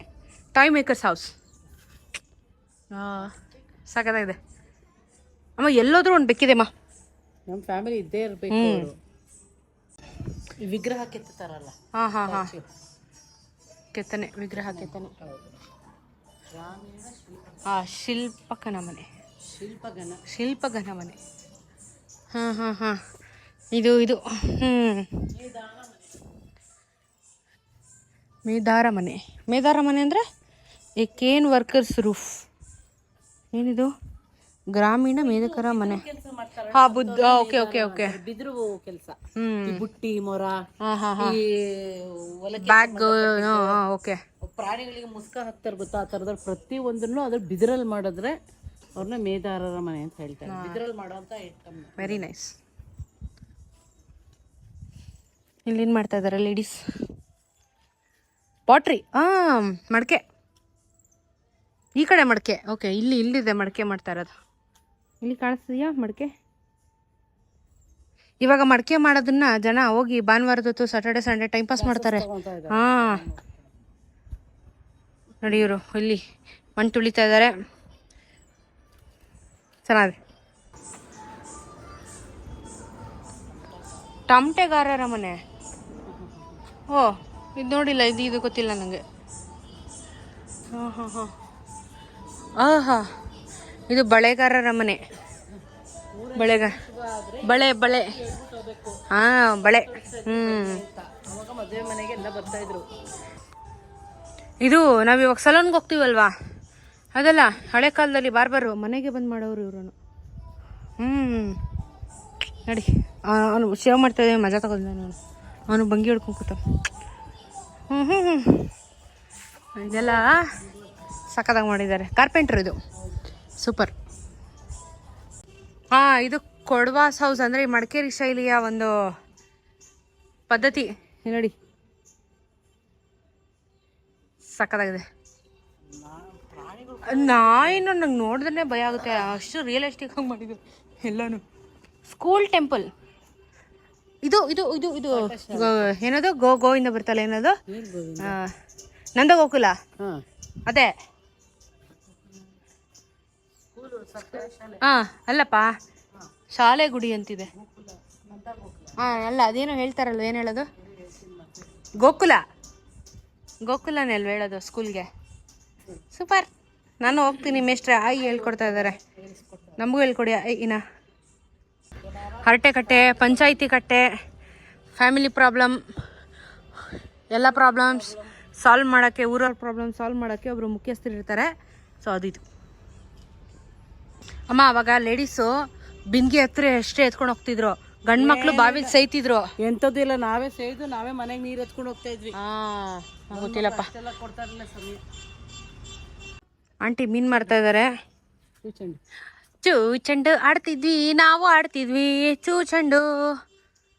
ಟಾಯ್ ಮೇಕರ್ಸ್ ಹೌಸ್ ಸಾಕಾಗಿದೆ ಅಮ್ಮ ಎಲ್ಲೋದ್ರೂ ಒಂದು ಬೆಕ್ಕಿದೆಮ್ಮ ನಮ್ಮ ಫ್ಯಾಮಿಲಿ ಇದ್ದೇ ಇರಬೇಕು ವಿಗ್ರಹ ಕೆತ್ತಾರಲ್ಲ ಹಾಂ ಹಾಂ ಹಾಂ. ಕೆತ್ತನೆ ವಿಗ್ರಹ ಕೆತ್ತನೆ. ಹಾಂ ಶಿಲ್ಪಕನ ಮನೆ. ಶಿಲ್ಪಗನ. ಶಿಲ್ಪಗನ ಮನೆ. ಹಾಂ ಹಾಂ ಹಾಂ. ಇದು ಇದು ಹ್ಞೂ ಮೇದಾರ ಮನೆ. ಮೇದಾರ ಮನೆ. ಅಂದರೆ ಎ ಕೇನ್ ವರ್ಕರ್ಸ್ ರೂಫ್. ಏನಿದು? ಗ್ರಾಮೀಣ ಮೇಧಕರ ಮನೆ. ಹಾ ಬುದ್ಧ ಓಕೆ ಓಕೆ ಓಕೆ. ಬಿದ್ರು ಕೆಲಸ. ಬುಟ್ಟಿ ಮೊರ ಈ ಹೊಲಕ್ಕೆ ಬ್ಯಾಗ್ ಓಕೆ. ಪ್ರಾಣಿಗಳಿಗೆ ಮುಸ್ಕ ಹಾಕ್ತಾರೆ ಗೊತ್ತಾ? ಆ ಥರದ್ರ ಪ್ರತಿ ಒಂದನ್ನು ಅದ್ರ ಬಿದಿರಲ್ಲಿ ಮಾಡಿದ್ರೆ ಅವ್ರನ್ನ ಮೇದಾರರ ಮನೆ ಅಂತ ಹೇಳ್ತಾರೆ. ಬಿದಿರಲ್ಲಿ ಮಾಡೋಂಥ ಐಟಮ್. ವೆರಿ ನೈಸ್ ಇಲ್ಲೇನು ಮಾಡ್ತಾ ಇದ್ದಾರೆ ಲೇಡೀಸ್ ಪಾಟ್ರಿ ಹಾಂ ಮಡಕೆ. ಈ ಕಡೆ ಮಡಕೆ. ಓಕೆ ಇಲ್ಲಿ ಇಲ್ಲಿದೆ ಮಡಕೆ ಮಾಡ್ತಾ ಇರೋದು. ಇಲ್ಲಿ ಕಾಣಿಸ್ತಿದ್ಯಾ ಮಡಿಕೆ? ಇವಾಗ ಮಡಿಕೆ ಮಾಡೋದನ್ನ ಜನ ಹೋಗಿ ಭಾನುವಾರದ ಹೊತ್ತು ಸ್ಯಾಟರ್ಡೆ ಸಂಡೇ ಟೈಮ್ ಪಾಸ್ ಮಾಡ್ತಾರೆ. ಹಾಂ. ನೋಡಿ ಇವರು, ಇಲ್ಲಿ ಮಣ್ಣು ತುಳಿತಾ ಇದ್ದಾರೆ ಚೆನ್ನಾಗಿ ಟಮಟೆಗಾರರ ಮನೆ. ಓ, ಇದು ನೋಡಿಲ್ಲ, ಇದು ಇದು ಗೊತ್ತಿಲ್ಲ ನನಗೆ ಹಾಂ ಹಾಂ ಹಾಂ. ಆಹಾ. ಇದು ಬಳೆಗಾರರ ಮನೆ. ಬಳೆಗಾರ ಬಳೆ ಬಳೆ. ಹಾ, ಬಳೆ. ಹ್ಮ್. ಇದು ನಾವು ಇವಾಗ ಸಲೂನ್ಗೆ ಹೋಗ್ತೀವಲ್ವಾ? ಅದಲ್ಲ, ಹಳೆ ಕಾಲದಲ್ಲಿ ಬಾರ್ಬಾರು, ಮನೆಗೆ ಬಂದ್ ಮಾಡೋರು ಇವರು ಹ್ಞೂ ನಡಿ. ಅವನು ಸೇವ್ ಮಾಡ್ತಾ ಇದ್ದೇವೆ ಮಜಾ ತಗೊಂಡ ನಾನು ಅವನು ಬಂಗಿ ಹಿಡ್ಕೊಂಡು ಕೂತ ಹ್ಞೂ ಹ್ಞೂ ಹ್ಞೂ ಇದೆಲ್ಲ ಸಕ್ಕತ್ತಾಗಿ ಮಾಡಿದ್ದಾರೆ. ಕಾರ್ಪೆಂಟ್ರ್ ಇದು. ಸೂಪರ್. ಹಾಂ ಇದು ಕೊಡ್ವಾಸ್ ಹೌಸ್ ಅಂದರೆ ಈ ಮಡಿಕೇರಿ ಶೈಲಿಯ ಒಂದು ಪದ್ಧತಿ. ನೋಡಿ. ಸಕ್ಕತ್ತಾಗಿದೆ ನಾಯಿನ ನಂಗೆ ನೋಡಿದ್ರೆ ಭಯ ಆಗುತ್ತೆ. ಅಷ್ಟು ರಿಯಲಿಸ್ಟಿಕ್ ಆಗಿ ಮಾಡಿದ್ರು ಎಲ್ಲಾನು. ಸ್ಕೂಲ್ ಟೆಂಪಲ್ ಇದು ಇದು ಇದು ಇದು ಏನದು? ಗೋ ಗೋವಿಂದ ಬರ್ತಲ್ಲ ಏನದು? ನಂದ ಗೋಕುಲ ಅದೇ. ಹಾ, ಅಲ್ಲಪ್ಪ. ಶಾಲೆ ಗುಡಿ ಅಂತಿದೆ. ಹಾ, ಅಲ್ಲ, ಅದೇನೋ ಹೇಳ್ತಾರಲ್ವ, ಏನು ಹೇಳೋದು? ಗೋಕುಲ. ಗೋಕುಲನೇ ಅಲ್ವ ಹೇಳೋದು ಸ್ಕೂಲ್ಗೆ? ಸೂಪರ್. ನಾನು ಹೋಗ್ತೀನಿ ಮೇಷ್ಟ್ರೆ ಆಯಿ ಹೇಳ್ಕೊಡ್ತಾ ಇದ್ದಾರೆ. ನಮಗೂ ಹೇಳ್ಕೊಡಿ ಐ ಇನ್ನ ಹರಟೆ ಕಟ್ಟೆ, ಪಂಚಾಯಿತಿ ಕಟ್ಟೆ, ಫ್ಯಾಮಿಲಿ ಪ್ರಾಬ್ಲಮ್, ಎಲ್ಲ ಪ್ರಾಬ್ಲಮ್ಸ್ ಸಾಲ್ವ್ ಮಾಡೋಕ್ಕೆ, ಊರವ್ರ ಪ್ರಾಬ್ಲಮ್ ಸಾಲ್ವ್ ಮಾಡೋಕ್ಕೆ ಒಬ್ಬರು ಮುಖ್ಯಸ್ಥರು ಇರ್ತಾರೆ ಸೊ, ಅದಿದು. ಅಮ್ಮ ಅವಾಗ ಲೇಡೀಸು ಬಿಂದಿಗೆ ಹತ್ರ ಎಷ್ಟೇ ಎತ್ಕೊಂಡು ಹೋಗ್ತಿದ್ರು. ಗಂಡ್ ಮಕ್ಳು ಬಾವಿಲಿ ಸೈತಿದ್ರು ಎಂತದ್ದು ಇಲ್ಲ ನಾವೇ ಸೇಯ್ದು ನಾವೇ ಮನೆಗೆ ನೀರ್ ಎತ್ಕೊಂಡು ಹೋಗ್ತಾ ಇದ್ವಿ. ಹಾಂ ಗೊತ್ತಿಲ್ಲಪ್ಪ. ಕೊಡ್ತಾ ಇರಲಿಲ್ಲ ಆಂಟಿ ಮೀನ್ ಮಾಡ್ತಾ ಇದಾರೆ. ಚೂಚಂಡು. ಚೂ ಚೆಂಡು ಆಡ್ತಿದ್ವಿ ನಾವು ಆಡ್ತಿದ್ವಿ ಚೂ ಚೆಂಡು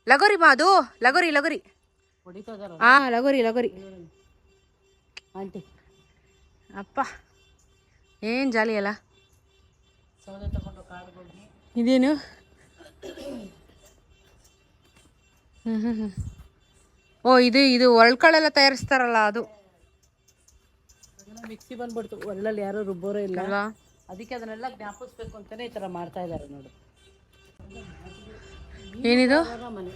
ಲಗೋರಿ ಮಾದು ಲಗೋರಿ ಲಗೋರಿ. ಇದಾರ. ಹಾ ಲಗೋರಿ ಲಗೋರಿ. ಆಂಟಿ. ಅಪ್ಪ ಏನ್ ಜಾಲಿ ಅಲ್ಲ ಸೌದೆ ತಗೊಂಡು ಕಾಡ್ಬೋದು ಇದೇನು? ಹ್ಞೂ ಹ್ಞೂ ಹ್ಞೂ ಓ ಇದು ಇದು ಒಳ್ಕಳೆಲ್ಲ ತಯಾರಿಸ್ತಾರಲ್ಲ ಅದು. ಮಿಕ್ಸಿ ಬಂದ್ಬಿಡ್ತು. ಒಳ್ಳಲ್ಲಿ ಯಾರು ರುಬ್ಬೋರೇ ಇಲ್ಲ. ಅದಕ್ಕೆ ಅದನ್ನೆಲ್ಲ ಜ್ಞಾಪಿಸ್ಬೇಕು ಅಂತಾನೆ ಈ ತರ ಮಾಡ್ತಾ ಇದ್ದಾರೆ ನೋಡು. ಏನಿದು? ಮನೆ.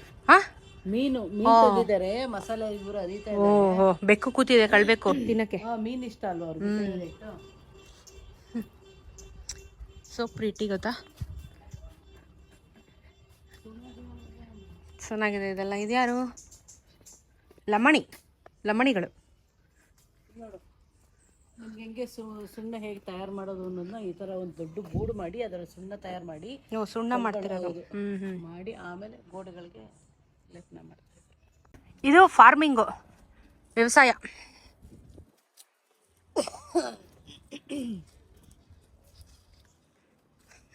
ಮೀನು ಮೀನಿದ್ದಾರೆ ಮಸಾಲೆ ಇವರು ಅರಿತಾ ಇದ್ದಾರೆ. ಬೆಕ್ಕು ಕೂತಿದೆ ಕಳ್ಬೇಕು. ತಿನ್ನಕ್ಕೆ. ಮೀನ್ ಇಷ್ಟ ಅಲ್ವಾ ಅವ್ರಿಗೆ? ಸೊ ಪ್ರೀಟಿ ಗೊತ್ತಾ? ಚೆನ್ನಾಗಿದೆ ಇದೆಲ್ಲ. ಇದ್ಯಾರು? ಲಮಣಿ. ಲಮಣಿಗಳು. ನೋಡು ನಿಮ್ಗೆ ಹೆಂಗೆ ಸುಣ್ಣ ಹೇಗೆ ತಯಾರು ಮಾಡೋದು ಅನ್ನೋದನ್ನ ಈ ಥರ ಒಂದು ದೊಡ್ಡ ಗೂಡು ಮಾಡಿ ಅದರ ಸುಣ್ಣ ತಯಾರು ಮಾಡಿ ನೀವು ಸುಣ್ಣ ಮಾಡ್ತಿರೋದು. ಮಾಡಿ ಆಮೇಲೆ ಗೋಡೆಗಳಿಗೆ ಲೇಪನ ಮಾಡ್ತೀವಿ ಇದು ಫಾರ್ಮಿಂಗು. ವ್ಯವಸಾಯ.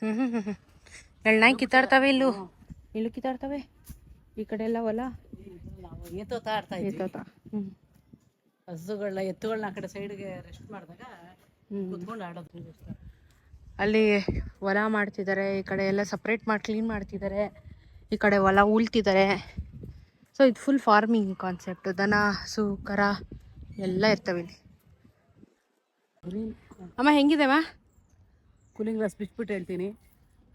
<laughs> ಹ್ಞೂ ಹ್ಞೂ ಹ್ಞೂ ಎಳ್ನಾಯಿ ಕಿತ್ತಾಡ್ತವೆ ಇಲ್ಲು? ಇಲ್ಲು ಕಿತ್ತಾಡ್ತವೆ? ಈ ಕಡೆ ಎಲ್ಲ ಹೊಲ? ಆಡ್ತಾ ಎತ್ತೋತಾ ಏತೋತ ಹ್ಞೂ ಹಸುಗಳನ್ನ ಎತ್ತುಗಳನ್ನ ಆ ಕಡೆ ಸೈಡ್ಗೆ ರೆಸ್ಟ್ ಮಾಡಿದಾಗ ಕುತ್ಕೊಂಡು ಆಡೋದು ಅಲ್ಲಿ ಹೊಲ ಮಾಡ್ತಿದ್ದಾರೆ ಈ ಕಡೆ ಎಲ್ಲ ಸಪ್ರೇಟ್ ಮಾಡಿ ಕ್ಲೀನ್ ಮಾಡ್ತಿದ್ದಾರೆ ಈ ಕಡೆ ಹೊಲ ಉಳ್ತಿದ್ದಾರೆ ಸೊ ಇದು ಫುಲ್ ಫಾರ್ಮಿಂಗ್ ಕಾನ್ಸೆಪ್ಟ್ ದನ ಹಸು ಕರ ಎಲ್ಲ ಇರ್ತವೆ ಇಲ್ಲಿ. ಅಮ್ಮ ಹೆಂಗಿದೆಮ್ಮ ಕೂಲಿಂಗ್ ಗ್ಲಾಸ್ ಬಿಟ್ಬಿಟ್ಟು ಹೇಳ್ತೀನಿ.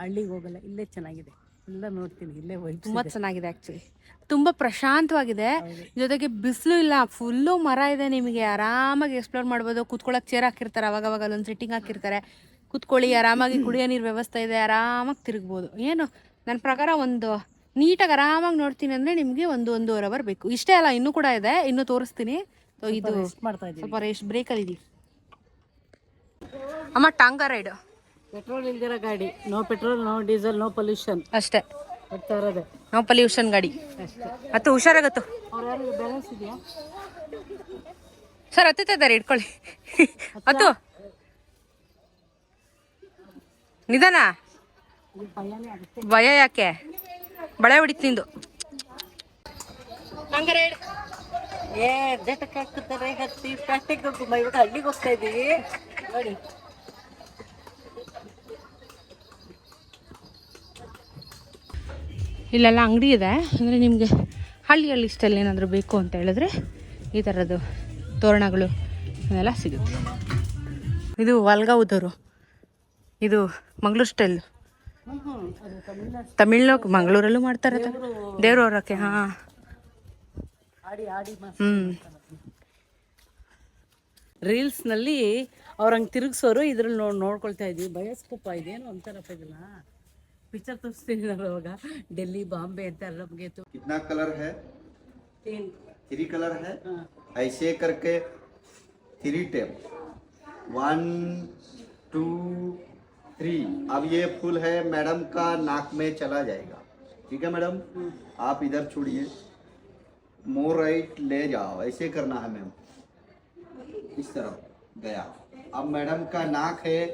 ಹಳ್ಳಿಗೆ ಹೋಗಲ್ಲ ಇಲ್ಲೇ ಚೆನ್ನಾಗಿದೆ. ಎಲ್ಲ ನೋಡ್ತೀನಿ ಇಲ್ಲೇ ಹೋಗಿ ತುಂಬ ಚೆನ್ನಾಗಿದೆ ಆ್ಯಕ್ಚುಲಿ ತುಂಬ ಪ್ರಶಾಂತವಾಗಿದೆ. ಜೊತೆಗೆ ಬಿಸಿಲು ಇಲ್ಲ ಫುಲ್ಲು ಮರ ಇದೆ ನಿಮಗೆ. ಆರಾಮಾಗಿ ಎಕ್ಸ್ಪ್ಲೋರ್ ಮಾಡ್ಬೋದು. ಕೂತ್ಕೊಳ್ಳೋಕೆ ಚೇರ್ ಹಾಕಿರ್ತಾರೆ ಅವಾಗ ಅವಾಗ ಅಲ್ಲೊಂದು ಸಿಟ್ಟಿಂಗ್ ಹಾಕಿರ್ತಾರೆ. ಕೂತ್ಕೊಳ್ಳಿ ಆರಾಮಾಗಿ ಕುಡಿಯೋ ನೀರು ವ್ಯವಸ್ಥೆ ಇದೆ ಆರಾಮಾಗಿ ತಿರುಗ್ಬೋದು. ಏನು ನನ್ನ ಪ್ರಕಾರ ಒಂದು ನೀಟಾಗಿ ಆರಾಮಾಗಿ ನೋಡ್ತೀನಿ ಅಂದರೆ ನಿಮಗೆ ಒಂದು ಒಂದೂವರೆ ಅವರ್ ಬೇಕು. ಇಷ್ಟೇ ಅಲ್ಲ ಇನ್ನೂ ಕೂಡ ಇದೆ ಇನ್ನೂ ತೋರಿಸ್ತೀನಿ. ಸೊ ಇದು ಮಾಡ್ತಾ ಸ್ವಲ್ಪ ರೆಸ್ಟ್ ಬ್ರೇಕಲ್ಲಿ ಇದೀವಿ. ಅಮ್ಮ ಟಾಂಗ ರೈಡ್ ಪೆಟ್ರೋಲ್ ಇಲ್ದಿರೋ ಗಾಡಿ. No petrol no diesel no pollution ಅಷ್ಟೇ. ಬರ್ತಾ ಇರೋದೆ. ನೋ ಪೊಲ್ಯೂಷನ್ ಗಾಡಿ. ಅಷ್ಟೇ. ಮತ್ತು ಹುಷಾರಾಗತ್ತು. ಅವ್ರು ಯಾರು ಬ್ಯಾಲೆನ್ಸ್ ಇದೆಯಾ? ಸರ್ ಅತ್ತ ಇದ್ದಾರೆ ಇಟ್ಕೊಳ್ಳಿ ಹತ್ತು? ನಿಧಾನ? ಭಯನೇ ಆಗುತ್ತೆ. ಭಯ ಯಾಕೆ? ಬಳೆ ಹೊಡಿತು ನಿಂದು. ಏ ಜಟಕ್ಕೆ ಹಾಕ್ತಾರೆ ಹತ್ತಿ. ಪ್ಲಾಸ್ಟಿಕ್ ಇವಾಗ ಹಳ್ಳಿಗೆ ಹೋಗ್ತಾ ಇದ್ದೀವಿ ನೋಡಿ. ಇಲ್ಲೆಲ್ಲ ಅಂಗಡಿ ಇದೆ. ಅಂದರೆ ನಿಮಗೆ ಹಳ್ಳಿ ಹಳ್ಳಿ ಇಷ್ಟಲ್ಲಿ ಏನಾದರೂ ಬೇಕು ಅಂತ ಹೇಳಿದ್ರೆ ಈ ಥರದ್ದು ತೋರಣಗಳು ಇದೆಲ್ಲ ಸಿಗುತ್ತೆ. ಇದು ವಲ್ಗಾವುದವರು ಇದು ಮಂಗಳೂರು ಸ್ಟೈಲ್ ತಮಿಳ್ನ ಮಂಗಳೂರಲ್ಲೂ ಮಾಡ್ತಾರೆ ದೇವ್ರ ಹೊರಕ್ಕೆ ಹಾಂ. ಹ್ಞೂ ರೀಲ್ಸ್ನಲ್ಲಿ ಅವ್ರಂಗೆ ತಿರುಗಿಸೋರು ಇದ್ರಲ್ಲಿ ನೋಡಿ ನೋಡ್ಕೊಳ್ತಾ ಇದ್ವಿ. ಬಯೋಸ್ಕೋಪ ಇದೇನು ಅಂತಾರಪ್ಪ ಇದನ್ನ पिक्चर तो श्रीनगर होगा। दिल्ली बॉम्बे नंगे तो। कितना कलर है? तीन। थ्री कलर है? हाँ। ऐसे करके three tape. One two three. अब ये फूल है मैडम का नाक में चला जाएगा। ठीक है मैडम? हाँ। आप इधर छोड़िए। मोर राइट ले जाओ। ऐसे करना है मैम। इस तरफ़। गया। अब मैडम का नाक है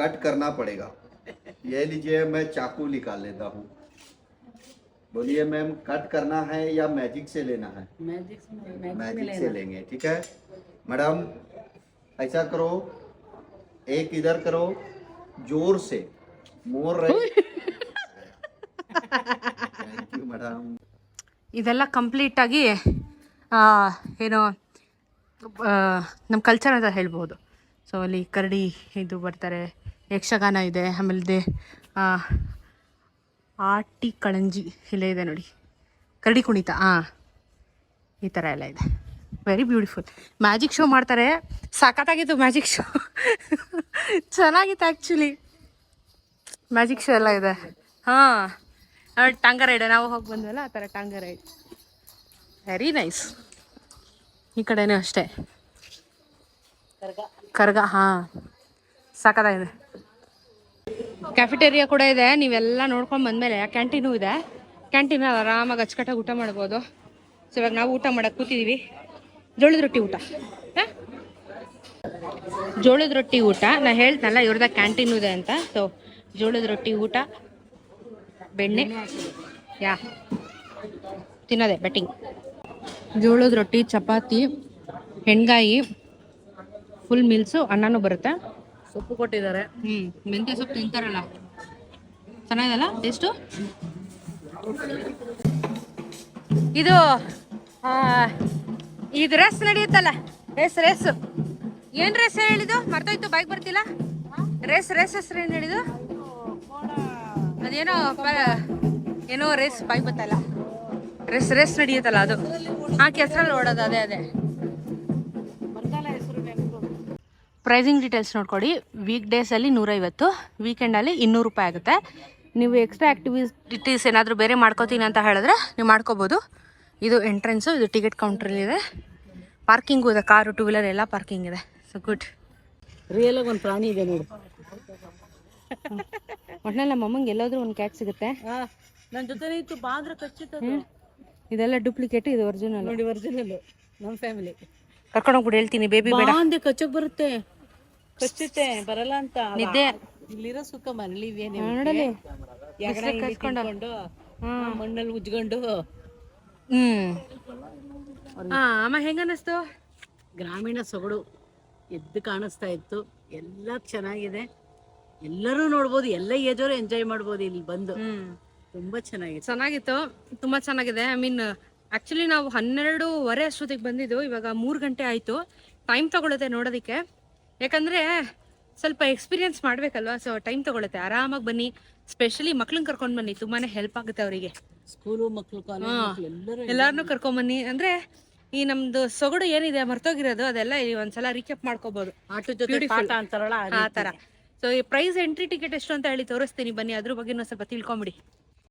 कट करना पड़ेगा। ये लीजिए मैं चाकू निकाल लेता हूँ बोलिए मैम कट करना है या मैजिक से लेना है मैजिक मैजिक में मैजिक से लेना लेंगे ठीक है मैडम ऐसा करो एक इधर करो जोर से मोर रहे थैंक यू मैडम ಇದೆಲ್ಲ ಕಂಪ್ಲೀಟಾಗಿ ಏನು ನಮ್ಮ ಕಲ್ಚರ್ ಅಂತ ಹೇಳ್ಬೋದು ಸೊ ಅಲ್ಲಿ ಕರಡಿ ಇದು ಬರ್ತಾರೆ ಯಕ್ಷಗಾನ ಇದೆ ಆಮೇಲೆ ಆಟಿ ಕಳಂಜಿ ಇಲ್ಲೇ ಇದೆ ನೋಡಿ. ಕರಡಿ ಕುಣಿತ ಹಾಂ ಈ ಥರ ಎಲ್ಲ ಇದೆ. ವೆರಿ ಬ್ಯೂಟಿಫುಲ್ ಮ್ಯಾಜಿಕ್ ಶೋ ಮಾಡ್ತಾರೆ. ಸಖತ್ತಾಗಿತ್ತು ಮ್ಯಾಜಿಕ್ ಶೋ ಚೆನ್ನಾಗಿತ್ತು ಆ್ಯಕ್ಚುಲಿ ಮ್ಯಾಜಿಕ್ ಶೋ ಎಲ್ಲ ಇದೆ. ಹಾಂ ಟಾಂಗ ರೈಡ್ ನಾವು ಹೋಗಿ ಬಂದ್ವಲ್ಲ, ಆ ಥರ ಟಾಂಗ ರೈಡ್ ವೆರಿ ನೈಸ್ ಈ ಕಡೆನೂ ಅಷ್ಟೇ. ಕರ್ಗ. ಹಾಂ. ಸಾಕಾಗಿದೆ ಕ್ಯಾಫಿಟೇರಿಯಾ ಕೂಡ ಇದೆ. ನೀವೆಲ್ಲ ನೋಡ್ಕೊಂಡು ಬಂದಮೇಲೆ ಕ್ಯಾಂಟೀನು ಇದೆ. ಕ್ಯಾಂಟೀನಲ್ಲಿ ಆರಾಮಾಗಿ ಅಚ್ಚುಕಟ್ಟಾಗಿ ಊಟ ಮಾಡ್ಬೋದು. ಸೊ ಇವಾಗ ನಾವು ಊಟ ಮಾಡಕ್ಕೆ ಕೂತಿದ್ದೀವಿ ಜೋಳದ ರೊಟ್ಟಿ ಊಟ. ಹಾ? ಜೋಳದ ರೊಟ್ಟಿ ಊಟ. ನಾ ಹೇಳ್ತನಲ್ಲ, ಇವ್ರದ ಕ್ಯಾಂಟೀನು ಇದೆ ಅಂತ. ಸೊ ಜೋಳದ ರೊಟ್ಟಿ ಊಟ, ಬೆಣ್ಣೆ, ಯಾ, ತಿನ್ನೋದೆ ಬೆಟ್ಟಿಂಗ್ ಜೋಳದ ರೊಟ್ಟಿ, ಚಪಾತಿ, ಹೆಣ್ಗಾಯಿ ಫುಲ್ ಮೀಲ್ಸು ಅನ್ನನೂ ಬರುತ್ತೆ. ಸೊಪ್ಪು ಕೊಟ್ಟಿದ್ದಾರೆ. ಮೆಂತ್ಯ ಸೊಪ್ಪು ತಿಂತಾರಲ್ಲ. ಚೆನ್ನಾಗಿದಲ್ಲ ಟೇಸ್ಟ್? ಇದು ಇದು ರೇಸ್ ನಡೆಯುತ್ತಲ್ಲ ರೇಸ್ ರೇಸ್ ಏನ್ ರೇಸ್ ಹೇಳಿದು ಮರ್ತೋಯ್ತು ಬೈಕ್ ಬರ್ತಿಲ್ಲ? ರೇಸ್ ರೇಸ್ ಹೆಸ್ರು ಏನ್ ಹೇಳಿದು ಅದೇನೋ ಏನೋ ರೇಸ್ ಬೈಕ್ ಬರ್ತಲ್ಲ ರೇಸ್ ರೇಸ್ ನಡೆಯುತ್ತಲ್ಲ ಅದು. ಆ ಕೆಸರಲ್ಲಿ ಓಡೋದು ಅದೇ ಅದೇ. Pricing details ನೋಡ್ಕೊಡಿ. ವೀಕ್ ಡೇಸಲ್ಲಿ ನೂರೈವತ್ತು ವೀಕೆಂಡಲ್ಲಿ ಇನ್ನೂರು ರೂಪಾಯಿ ಆಗುತ್ತೆ. ನೀವು ಎಕ್ಸ್ಟ್ರಾ ಆ್ಯಕ್ಟಿವಿಟೀಸ್ ಏನಾದರೂ ಬೇರೆ ಮಾಡ್ಕೋತೀನಿ ಅಂತ ಹೇಳಿದ್ರೆ ನೀವು ಮಾಡ್ಕೋಬೋದು. ಇದು ಎಂಟ್ರೆನ್ಸು ಇದು ಟಿಕೆಟ್ ಕೌಂಟ್ರಲ್ಲಿದೆ ಪಾರ್ಕಿಂಗು ಇದೆ. ಕಾರು ಟೂ ವೀಲರ್ ಎಲ್ಲ ಪಾರ್ಕಿಂಗ್ ಇದೆ. ಸೊ ಗುಡ್ ರಿಯಲಾಗಿ ಒಂದು ಪ್ರಾಣಿ ಇದೆ ನೋಡಿ. <laughs> ಒಟ್ನಲ್ಲಿ ನಮ್ಮ ಅಮ್ಮಂಗೆ ಎಲ್ಲಾದರೂ ಒಂದು ಕ್ಯಾಟ್ ಸಿಗುತ್ತೆ. ನನ್ನ ಜೊತೆ ಇತ್ತು ಬಾಂದ್ರ ಖಚಿತ ಇದೆಲ್ಲ ಡೂಪ್ಲಿಕೇಟ್ ಇದು ಒರಿಜಿನಲ್ ನೋಡಿ ಒರಿಜಿನಲ್ ನಮ್ಮ ಫ್ಯಾಮಿಲಿ ಕರ್ಕೊಂಡೋಗ್ಬಿಟ್ಟು ಹೇಳ್ತೀನಿ ಬೇಬಿ ಬೇಡ. ಬಾಂದೆ ಕಚ್ಚಕ್ ಬರುತ್ತೆ. ಕಚ್ಚುತ್ತೆ ಬರಲ್ಲ ಅಂತ ನಿದ್ದೆ. ಇಲ್ಲಿರೋ ಸುಖ ಮನೇಲಿ ಇವೇನೆ ನೋಡಲಿ ಕಚ್ಕೊಂಡು ಮಣ್ಣಲ್ಲಿ ಉಜ್ಕೊಂಡು. ಹ್ಮ್. ಹಾ ಅಮ್ಮ ಹೆಂಗ ಅನ್ನಿಸ್ತು ಗ್ರಾಮೀಣ ಸೊಗಡು ಎದ್ದು ಕಾಣಿಸ್ತಾ ಇತ್ತು. ಎಲ್ಲ ಚೆನ್ನಾಗಿದೆ. ಎಲ್ಲರೂ ನೋಡ್ಬೋದು ಎಲ್ಲ ಏಜೋರು ಎಂಜಾಯ್ ಮಾಡ್ಬೋದು ಇಲ್ಲಿ ಬಂದು. ತುಂಬಾ ಚೆನ್ನಾಗಿದೆ. ಚೆನ್ನಾಗಿತ್ತು. ತುಂಬಾ ಚೆನ್ನಾಗಿದೆ. ಐ ಮೀನ್ ಆಕ್ಚುಲಿ ನಾವು ಹನ್ನೆರಡೂವರೆ ಅಷ್ಟೊತ್ತಿಗೆ ಬಂದಿದ್ದು ಇವಾಗ ಮೂರು ಗಂಟೆ ಆಯ್ತು. ಟೈಮ್ ತಗೊಳುತ್ತೆ ನೋಡೋದಕ್ಕೆ. ಯಾಕಂದ್ರೆ ಸ್ವಲ್ಪ ಎಕ್ಸ್ಪೀರಿಯನ್ಸ್ ಮಾಡಬೇಕಲ್ವಾ? ಸೊ ಟೈಮ್ ತಗೊಳತ್ತೆ. ಆರಾಮಾಗಿ ಬನ್ನಿ. ಸ್ಪೆಷಲಿ ಮಕ್ಳನ್ನ ಕರ್ಕೊಂಡು ಬನ್ನಿ. ತುಂಬಾನೇ ಹೆಲ್ಪ್ ಆಗುತ್ತೆ ಅವರಿಗೆ. ಸ್ಕೂಲು ಮಕ್ಕಳು ಕಾಲೇಜ್ ಎಲ್ಲಾರನ್ನೂ ಕರ್ಕೊಂಬನ್ನಿ ಅಂದ್ರೆ ಈ ನಮ್ದು ಸೊಗಡು ಏನಿದೆ ಮರ್ತೋಗಿರೋದು ಅದೆಲ್ಲ ಒಂದ್ಸಲ ರೀಕ್ಯಾಪ್ ಮಾಡ್ಕೋಬಹುದು ಆ ತರ. ಸೊ ಈ ಪ್ರೈಸ್ ಎಂಟ್ರಿ ಟಿಕೆಟ್ ಎಷ್ಟು ಅಂತ ಹೇಳಿ ತೋರಿಸ್ತೀನಿ. ಬನ್ನಿ. ಅದ್ರ ಬಗ್ಗೆ ಸ್ವಲ್ಪ ತಿಳ್ಕೊಂಬಿಡಿ.